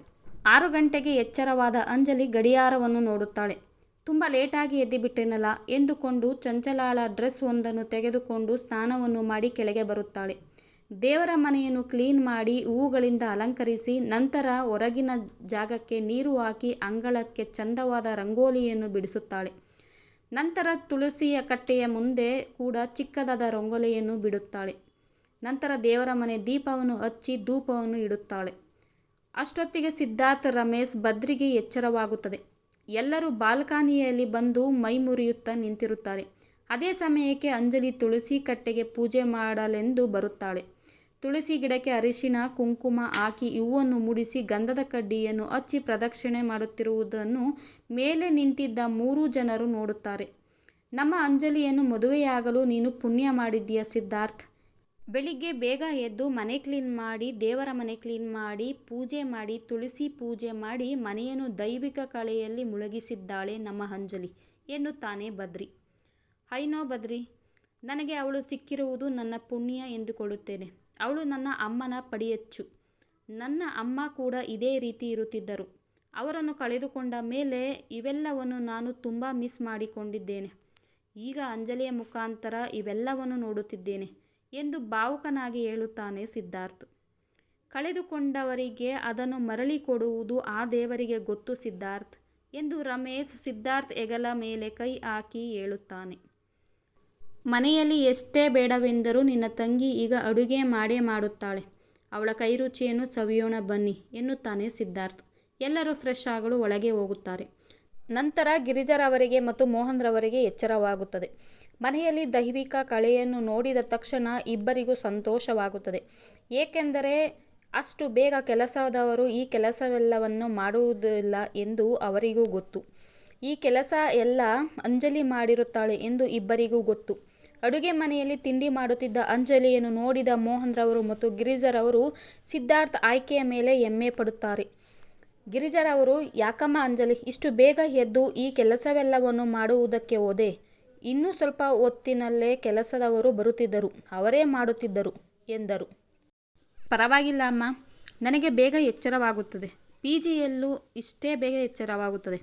ಆರು ಗಂಟೆಗೆ ಎಚ್ಚರವಾದ ಅಂಜಲಿ ಗಡಿಯಾರವನ್ನು ನೋಡುತ್ತಾಳೆ. ತುಂಬ ಲೇಟಾಗಿ ಎದ್ದಿಬಿಟ್ಟೆನಲ್ಲ? ಎಂದುಕೊಂಡು ಚಂಚಲಾಳ ಡ್ರೆಸ್ ಒಂದನ್ನು ತೆಗೆದುಕೊಂಡು ಸ್ನಾನವನ್ನು ಮಾಡಿ ಕೆಳಗೆ ಬರುತ್ತಾಳೆ. ದೇವರ ಮನೆಯನ್ನು ಕ್ಲೀನ್ ಮಾಡಿ ಹೂವುಗಳಿಂದ ಅಲಂಕರಿಸಿ ನಂತರ ಹೊರಗಿನ ಜಾಗಕ್ಕೆ ನೀರು ಹಾಕಿ ಅಂಗಳಕ್ಕೆ ಚಂದವಾದ ರಂಗೋಲಿಯನ್ನು ಬಿಡಿಸುತ್ತಾಳೆ. ನಂತರ ತುಳಸಿಯ ಕಟ್ಟೆಯ ಮುಂದೆ ಕೂಡ ಚಿಕ್ಕದಾದ ರಂಗೋಲಿಯನ್ನು ಬಿಡುತ್ತಾಳೆ. ನಂತರ ದೇವರ ಮನೆ ದೀಪವನ್ನು ಹಚ್ಚಿ ಧೂಪವನ್ನು ಇಡುತ್ತಾಳೆ. ಅಷ್ಟೊತ್ತಿಗೆ ಸಿದ್ಧಾರ್ಥ ರಮೇಶ್ ಬದ್ರಿಗೆ ಎಚ್ಚರವಾಗುತ್ತದೆ. ಎಲ್ಲರೂ ಬಾಲ್ಕನಿಯಲ್ಲಿ ಬಂದು ಮೈ ಮುರಿಯುತ್ತಾ ನಿಂತಿರುತ್ತಾರೆ. ಅದೇ ಸಮಯಕ್ಕೆ ಅಂಜಲಿ ತುಳಸಿ ಕಟ್ಟೆಗೆ ಪೂಜೆ ಮಾಡಲೆಂದು ಬರುತ್ತಾಳೆ. ತುಳಸಿ ಗಿಡಕ್ಕೆ ಅರಿಶಿನ ಕುಂಕುಮ ಹಾಕಿ ಇವನ್ನು ಮುಡಿಸಿ ಗಂಧದ ಕಡ್ಡಿಯನ್ನು ಹಚ್ಚಿ ಪ್ರದಕ್ಷಿಣೆ ಮಾಡುತ್ತಿರುವುದನ್ನು ಮೇಲೆ ನಿಂತಿದ್ದ ಮೂರು ಜನರು ನೋಡುತ್ತಾರೆ. ನಮ್ಮ ಅಂಜಲಿಯನ್ನು ಮದುವೆಯಾಗಲು ನೀನು ಪುಣ್ಯ ಮಾಡಿದ್ದೀಯ ಸಿದ್ಧಾರ್ಥ್. ಬೆಳಿಗ್ಗೆ ಬೇಗ ಎದ್ದು ಮನೆ ಕ್ಲೀನ್ ಮಾಡಿ, ದೇವರ ಮನೆ ಕ್ಲೀನ್ ಮಾಡಿ, ಪೂಜೆ ಮಾಡಿ, ತುಳಸಿ ಪೂಜೆ ಮಾಡಿ ಮನೆಯನ್ನು ದೈವಿಕ ಕಳೆಯಲ್ಲಿ ಮುಳುಗಿಸಿದ್ದಾಳೆ ನಮ್ಮ ಅಂಜಲಿ ಎನ್ನುತ್ತಾನೆ ಬದ್ರಿ. ಐನೋ ಬದ್ರಿ, ನನಗೆ ಅವಳು ಸಿಕ್ಕಿರುವುದು ನನ್ನ ಪುಣ್ಯ ಎಂದುಕೊಳ್ಳುತ್ತೇನೆ. ಅವಳು ನನ್ನ ಅಮ್ಮನ ಪಡಿಯಚ್ಚು. ನನ್ನ ಅಮ್ಮ ಕೂಡ ಇದೇ ರೀತಿ ಇರುತ್ತಿದ್ದರು. ಅವರನ್ನು ಕಳೆದುಕೊಂಡ ಮೇಲೆ ಇವೆಲ್ಲವನ್ನು ನಾನು ತುಂಬ ಮಿಸ್ ಮಾಡಿಕೊಂಡಿದ್ದೇನೆ. ಈಗ ಅಂಜಲಿಯ ಮುಖಾಂತರ ಇವೆಲ್ಲವನ್ನು ನೋಡುತ್ತಿದ್ದೇನೆ ಎಂದು ಭಾವುಕನಾಗಿ ಹೇಳುತ್ತಾನೆ ಸಿದ್ಧಾರ್ಥ್. ಕಳೆದುಕೊಂಡವರಿಗೆ ಅದನ್ನು ಮರಳಿ ಕೊಡುವುದು ಆ ದೇವರಿಗೆ ಗೊತ್ತು ಸಿದ್ಧಾರ್ಥ್ ಎಂದು ರಮೇಶ್ ಸಿದ್ಧಾರ್ಥ್ ಹೆಗಲ ಮೇಲೆ ಕೈ ಹಾಕಿ ಹೇಳುತ್ತಾನೆ. ಮನೆಯಲ್ಲಿ ಎಷ್ಟೇ ಬೇಡವೆಂದರೂ ನಿನ್ನ ತಂಗಿ ಈಗ ಅಡುಗೆ ಮಾಡೇ ಮಾಡುತ್ತಾಳೆ. ಅವಳ ಕೈರುಚಿಯನ್ನು ಸವಿಯೋಣ ಬನ್ನಿ ಎನ್ನುತ್ತಾನೆ ಸಿದ್ಧಾರ್ಥ್. ಎಲ್ಲರೂ ಫ್ರೆಶ್ ಆಗಲು ಒಳಗೆ ಹೋಗುತ್ತಾರೆ. ನಂತರ ಗಿರಿಜರವರಿಗೆ ಮತ್ತು ಮೋಹನ್ರವರಿಗೆ ಎಚ್ಚರವಾಗುತ್ತದೆ. ಮನೆಯಲ್ಲಿ ದೈವಿಕ ಕಳೆಯನ್ನು ನೋಡಿದ ತಕ್ಷಣ ಇಬ್ಬರಿಗೂ ಸಂತೋಷವಾಗುತ್ತದೆ. ಏಕೆಂದರೆ ಅಷ್ಟು ಬೇಗ ಕೆಲಸದವರು ಈ ಕೆಲಸವೆಲ್ಲವನ್ನು ಮಾಡುವುದಿಲ್ಲ ಎಂದು ಅವರಿಗೂ ಗೊತ್ತು. ಈ ಕೆಲಸ ಎಲ್ಲ ಅಂಜಲಿ ಮಾಡಿರುತ್ತಾಳೆ ಎಂದು ಇಬ್ಬರಿಗೂ ಗೊತ್ತು. ಅಡುಗೆ ಮನೆಯಲ್ಲಿ ತಿಂಡಿ ಮಾಡುತ್ತಿದ್ದ ಅಂಜಲಿಯನ್ನು ನೋಡಿದ ಮೋಹನ್ ರವರು ಮತ್ತು ಗಿರಿಜರವರು ಸಿದ್ಧಾರ್ಥ್ ಆಯ್ಕೆಯ ಮೇಲೆ ಹೆಮ್ಮೆ ಪಡುತ್ತಾರೆ. ಗಿರಿಜರವರು ಯಾಕಮ್ಮ ಅಂಜಲಿ, ಇಷ್ಟು ಬೇಗ ಎದ್ದು ಈ ಕೆಲಸವೆಲ್ಲವನ್ನು ಮಾಡುವುದಕ್ಕೆ ಹೋದೆ. ಇನ್ನೂ ಸ್ವಲ್ಪ ಹೊತ್ತಿನಲ್ಲೇ ಕೆಲಸದವರು ಬರುತ್ತಿದ್ದರು. ಅವರೇ ಮಾಡುತ್ತಿದ್ದರು ಎಂದರು. ಪರವಾಗಿಲ್ಲ ಅಮ್ಮ. ನನಗೆ ಬೇಗ ಎಚ್ಚರವಾಗುತ್ತದೆ. ಪಿ ಜಿಯಲ್ಲೂ ಇಷ್ಟೇ ಬೇಗ ಎಚ್ಚರವಾಗುತ್ತದೆ.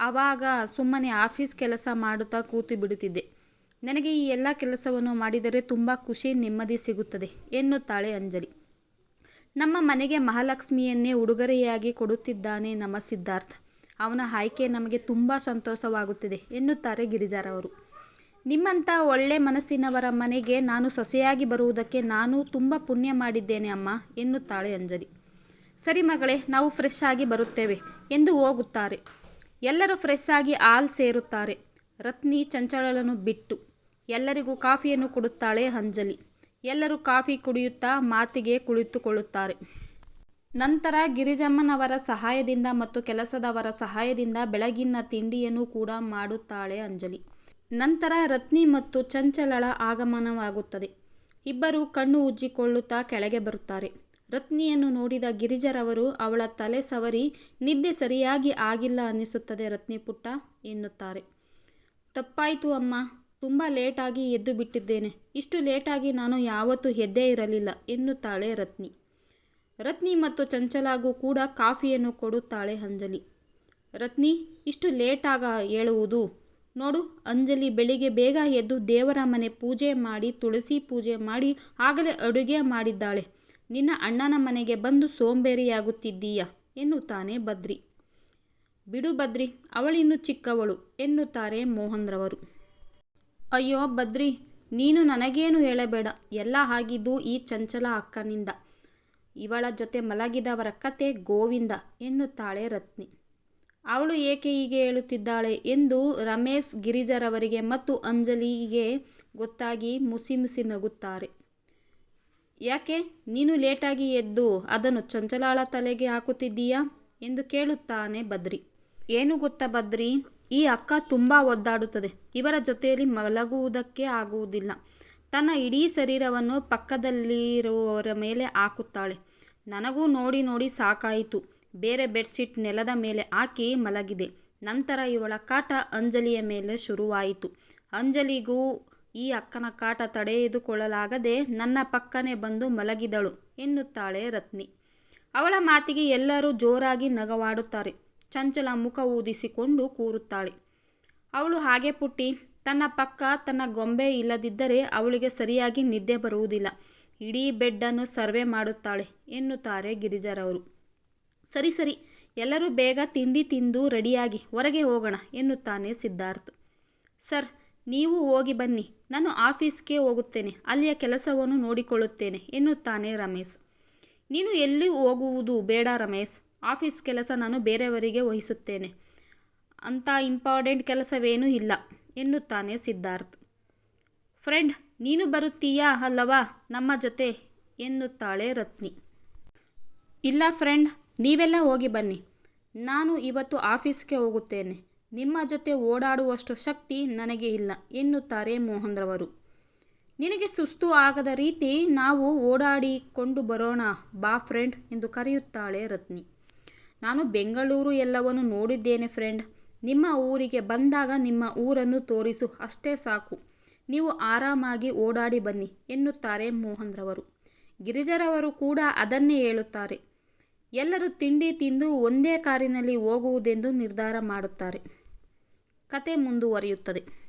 ಆವಾಗ ಸುಮ್ಮನೆ ಆಫೀಸ್ ಕೆಲಸ ಮಾಡುತ್ತಾ ಕೂತು ಬಿಡುತ್ತಿದ್ದೆ. ನನಗೆ ಈ ಎಲ್ಲ ಕೆಲಸವನ್ನು ಮಾಡಿದರೆ ತುಂಬ ಖುಷಿ ನೆಮ್ಮದಿ ಸಿಗುತ್ತದೆ, ಎನ್ನುತ್ತಾಳೆ ಅಂಜಲಿ. ನಮ್ಮ ಮನೆಗೆ ಮಹಾಲಕ್ಷ್ಮಿಯನ್ನೇ ಉಡುಗೊರೆಯಾಗಿ ಕೊಡುತ್ತಿದ್ದಾನೆ ನಮ್ಮ ಸಿದ್ಧಾರ್ಥ. ಅವನ ಆಯ್ಕೆ ನಮಗೆ ತುಂಬ ಸಂತೋಷವಾಗುತ್ತಿದೆ, ಎನ್ನುತ್ತಾರೆ ಗಿರಿಜಾರವರು ನಿಮ್ಮಂಥ ಒಳ್ಳೆ ಮನಸ್ಸಿನವರ ಮನೆಗೆ ನಾನು ಸೊಸೆಯಾಗಿ ಬರುವುದಕ್ಕೆ ನಾನು ತುಂಬ ಪುಣ್ಯ ಮಾಡಿದ್ದೇನೆ ಅಮ್ಮ, ಎನ್ನುತ್ತಾಳೆ ಅಂಜಲಿ. ಸರಿ ಮಗಳೇ, ನಾವು ಫ್ರೆಶ್ ಆಗಿ ಬರುತ್ತೇವೆ, ಎಂದು ಹೋಗುತ್ತಾರೆ. ಎಲ್ಲರೂ ಫ್ರೆಶ್ ಆಗಿ ಹಾಲ್ ಸೇರುತ್ತಾರೆ. ರತ್ನಿ ಚಂಚಳನು ಬಿಟ್ಟು ಎಲ್ಲರಿಗೂ ಕಾಫಿಯನ್ನು ಕೊಡುತ್ತಾಳೆ ಅಂಜಲಿ. ಎಲ್ಲರೂ ಕಾಫಿ ಕುಡಿಯುತ್ತಾ ಮಾತಿಗೆ ಕುಳಿತುಕೊಳ್ಳುತ್ತಾರೆ. ನಂತರ ಗಿರಿಜಮ್ಮನವರ ಸಹಾಯದಿಂದ ಮತ್ತು ಕೆಲಸದವರ ಸಹಾಯದಿಂದ ಬೆಳಗಿನ ತಿಂಡಿಯನ್ನು ಕೂಡ ಮಾಡುತ್ತಾಳೆ ಅಂಜಲಿ. ನಂತರ ರತ್ನಿ ಮತ್ತು ಚಂಚಲಳ ಆಗಮನವಾಗುತ್ತದೆ. ಇಬ್ಬರು ಕಣ್ಣು ಉಜ್ಜಿಕೊಳ್ಳುತ್ತಾ ಕೆಳಗೆ ಬರುತ್ತಾರೆ. ರತ್ನಿಯನ್ನು ನೋಡಿದ ಗಿರಿಜರವರು ಅವಳ ತಲೆ ಸವರಿ, ನಿದ್ದೆ ಸರಿಯಾಗಿ ಆಗಿಲ್ಲ ಅನ್ನಿಸುತ್ತದೆ ರತ್ನಿ ಪುಟ್ಟ ಎನ್ನುತ್ತಾರೆ. ತಪ್ಪಾಯಿತು ಅಮ್ಮ. ತುಂಬ ಲೇಟಾಗಿ ಎದ್ದು ಬಿಟ್ಟಿದ್ದೇನೆ. ಇಷ್ಟು ಲೇಟಾಗಿ ನಾನು ಯಾವತ್ತೂ ಎದ್ದೇ ಇರಲಿಲ್ಲ, ಎನ್ನುತ್ತಾಳೆ ರತ್ನಿ. ರತ್ನಿ ಮತ್ತು ಚಂಚಲಾಗೂ ಕೂಡ ಕಾಫಿಯನ್ನು ಕೊಡುತ್ತಾಳೆ ಅಂಜಲಿ. ರತ್ನಿ, ಇಷ್ಟು ಲೇಟಾಗ ಹೇಳುವುದು ನೋಡು, ಅಂಜಲಿ ಬೆಳಿಗ್ಗೆ ಬೇಗ ಎದ್ದು ದೇವರ ಮನೆ ಪೂಜೆ ಮಾಡಿ, ತುಳಸಿ ಪೂಜೆ ಮಾಡಿ, ಆಗಲೇ ಅಡುಗೆ ಮಾಡಿದ್ದಾಳೆ. ನಿನ್ನ ಅಣ್ಣನ ಮನೆಗೆ ಬಂದು ಸೋಂಬೇರಿಯಾಗುತ್ತಿದ್ದೀಯ? ಎನ್ನುತ್ತಾನೆ ಬದ್ರಿ ಬಿಡು ಬದ್ರಿ ಅವಳಿನ್ನು ಚಿಕ್ಕವಳು ಎನ್ನುತ್ತಾರೆ ಮೋಹನ್ರವರು. ಅಯ್ಯೋ ಬದ್ರಿ, ನೀನು ನನಗೇನು ಹೇಳಬೇಡ, ಎಲ್ಲ ಆಗಿದ್ದು ಈ ಚಂಚಲ ಅಕ್ಕನಿಂದ. ಇವಳ ಜೊತೆ ಮಲಗಿದವರ ಕತೆ ಗೋವಿಂದ ಎನ್ನುತ್ತಾಳೆ ರತ್ನಿ. ಅವಳು ಏಕೆ ಹೀಗೆ ಹೇಳುತ್ತಿದ್ದಾಳೆ ಎಂದು ರಮೇಶ್ ಗಿರಿಜರವರಿಗೆ ಮತ್ತು ಅಂಜಲಿಗೆ ಗೊತ್ತಾಗಿ ಮುಸಿ ಮುಸಿ ನಗುತ್ತಾರೆ. ಯಾಕೆ, ನೀನು ಲೇಟಾಗಿ ಎದ್ದು ಅದನ್ನು ಚಂಚಲಾಳ ತಲೆಗೆ ಹಾಕುತ್ತಿದ್ದೀಯಾ? ಎಂದು ಕೇಳುತ್ತಾನೆ ಬದ್ರಿ. ಏನು ಗೊತ್ತಾ ಬದ್ರಿ ಈ ಅಕ್ಕ ತುಂಬ ಒದ್ದಾಡುತ್ತದೆ. ಇವರ ಜೊತೆಯಲ್ಲಿ ಮಲಗುವುದಕ್ಕೆ ಆಗುವುದಿಲ್ಲ. ತನ್ನ ಇಡೀ ಶರೀರವನ್ನು ಪಕ್ಕದಲ್ಲಿರುವವರ ಮೇಲೆ ಹಾಕುತ್ತಾಳೆ. ನನಗೂ ನೋಡಿ ನೋಡಿ ಸಾಕಾಯಿತು. ಬೇರೆ ಬೆಡ್ಶೀಟ್ ನೆಲದ ಮೇಲೆ ಹಾಕಿ ಮಲಗಿದೆ. ನಂತರ ಇವಳ ಕಾಟ ಅಂಜಲಿಯ ಮೇಲೆ ಶುರುವಾಯಿತು. ಅಂಜಲಿಗೂ ಈ ಅಕ್ಕನ ಕಾಟ ತಡೆದುಕೊಳ್ಳಲಾಗದೆ ನನ್ನ ಪಕ್ಕನೆ ಬಂದು ಮಲಗಿದಳು ಎನ್ನುತ್ತಾಳೆ ರತ್ನಿ. ಅವಳ ಮಾತಿಗೆ ಎಲ್ಲರೂ ಜೋರಾಗಿ ನಗವಾಡುತ್ತಾರೆ. ಚಂಚಲ ಮುಖ ಊದಿಸಿಕೊಂಡು ಕೂರುತ್ತಾಳೆ. ಅವಳು ಹಾಗೆ ಪುಟ್ಟಿ. ತನ್ನ ಪಕ್ಕ ತನ್ನ ಗೊಂಬೆ ಇಲ್ಲದಿದ್ದರೆ ಅವಳಿಗೆ ಸರಿಯಾಗಿ ನಿದ್ದೆ ಬರುವುದಿಲ್ಲ. ಇಡೀ ಬೆಡ್ಡನ್ನು ಸರ್ವೆ ಮಾಡುತ್ತಾಳೆ ಎನ್ನುತ್ತಾರೆ ಗಿರಿಜರವರು. ಸರಿ ಸರಿ. ಎಲ್ಲರೂ ಬೇಗ ತಿಂಡಿ ತಿಂದು ರೆಡಿಯಾಗಿ ಹೊರಗೆ ಹೋಗೋಣ ಎನ್ನುತ್ತಾನೆ ಸಿದ್ಧಾರ್ಥ್. ಸರ್, ನೀವು ಹೋಗಿ ಬನ್ನಿ. ನಾನು ಆಫೀಸ್ಗೆ ಹೋಗುತ್ತೇನೆ. ಅಲ್ಲಿಯ ಕೆಲಸವನ್ನು ನೋಡಿಕೊಳ್ಳುತ್ತೇನೆ ಎನ್ನುತ್ತಾನೆ ರಮೇಶ್. ನೀನು ಎಲ್ಲಿ ಹೋಗುವುದು ಬೇಡ ರಮೇಶ್. ಆಫೀಸ್ ಕೆಲಸ ನಾನು ಬೇರೆಯವರಿಗೆ ವಹಿಸುತ್ತೇನೆ. ಅಂಥ ಇಂಪಾರ್ಟೆಂಟ್ ಕೆಲಸವೇನೂ ಇಲ್ಲ, ಎನ್ನುತ್ತಾನೆ ಸಿದ್ಧಾರ್ಥ್. ಫ್ರೆಂಡ್, ನೀನು ಬರುತ್ತೀಯಾ ಅಲ್ಲವಾ ನಮ್ಮ ಜೊತೆ? ಎನ್ನುತ್ತಾಳೆ ರತ್ನಿ. ಇಲ್ಲ ಫ್ರೆಂಡ್, ನೀವೆಲ್ಲ ಹೋಗಿ ಬನ್ನಿ. ನಾನು ಇವತ್ತು ಆಫೀಸ್ಗೆ ಹೋಗುತ್ತೇನೆ. ನಿಮ್ಮ ಜೊತೆ ಓಡಾಡುವಷ್ಟು ಶಕ್ತಿ ನನಗೆ ಇಲ್ಲ, ಎನ್ನುತ್ತಾರೆ ಮೋಹನ್ರವರು. ನಿನಗೆ ಸುಸ್ತು ಆಗದ ರೀತಿ ನಾವು ಓಡಾಡಿಕೊಂಡು ಬರೋಣ ಬಾ ಫ್ರೆಂಡ್ ಎಂದು ಕರೆಯುತ್ತಾಳೆ ರತ್ನಿ. ನಾನು ಬೆಂಗಳೂರು ಎಲ್ಲವನ್ನು ನೋಡಿದ್ದೇನೆ ಫ್ರೆಂಡ್. ನಿಮ್ಮ ಊರಿಗೆ ಬಂದಾಗ ನಿಮ್ಮ ಊರನ್ನು ತೋರಿಸು. ಅಷ್ಟೇ ಸಾಕು. ನೀವು ಆರಾಮಾಗಿ ಓಡಾಡಿ ಬನ್ನಿ, ಎನ್ನುತ್ತಾರೆ ಮೋಹನ್ರವರು. ಗಿರಿಜರವರು ಕೂಡ ಅದನ್ನೇ ಹೇಳುತ್ತಾರೆ. ಎಲ್ಲರೂ ತಿಂಡಿ ತಿಂದು ಒಂದೇ ಕಾರಿನಲ್ಲಿ ಹೋಗುವುದೆಂದು ನಿರ್ಧಾರ ಮಾಡುತ್ತಾರೆ. ಕತೆ ಮುಂದುವರಿಯುತ್ತದೆ.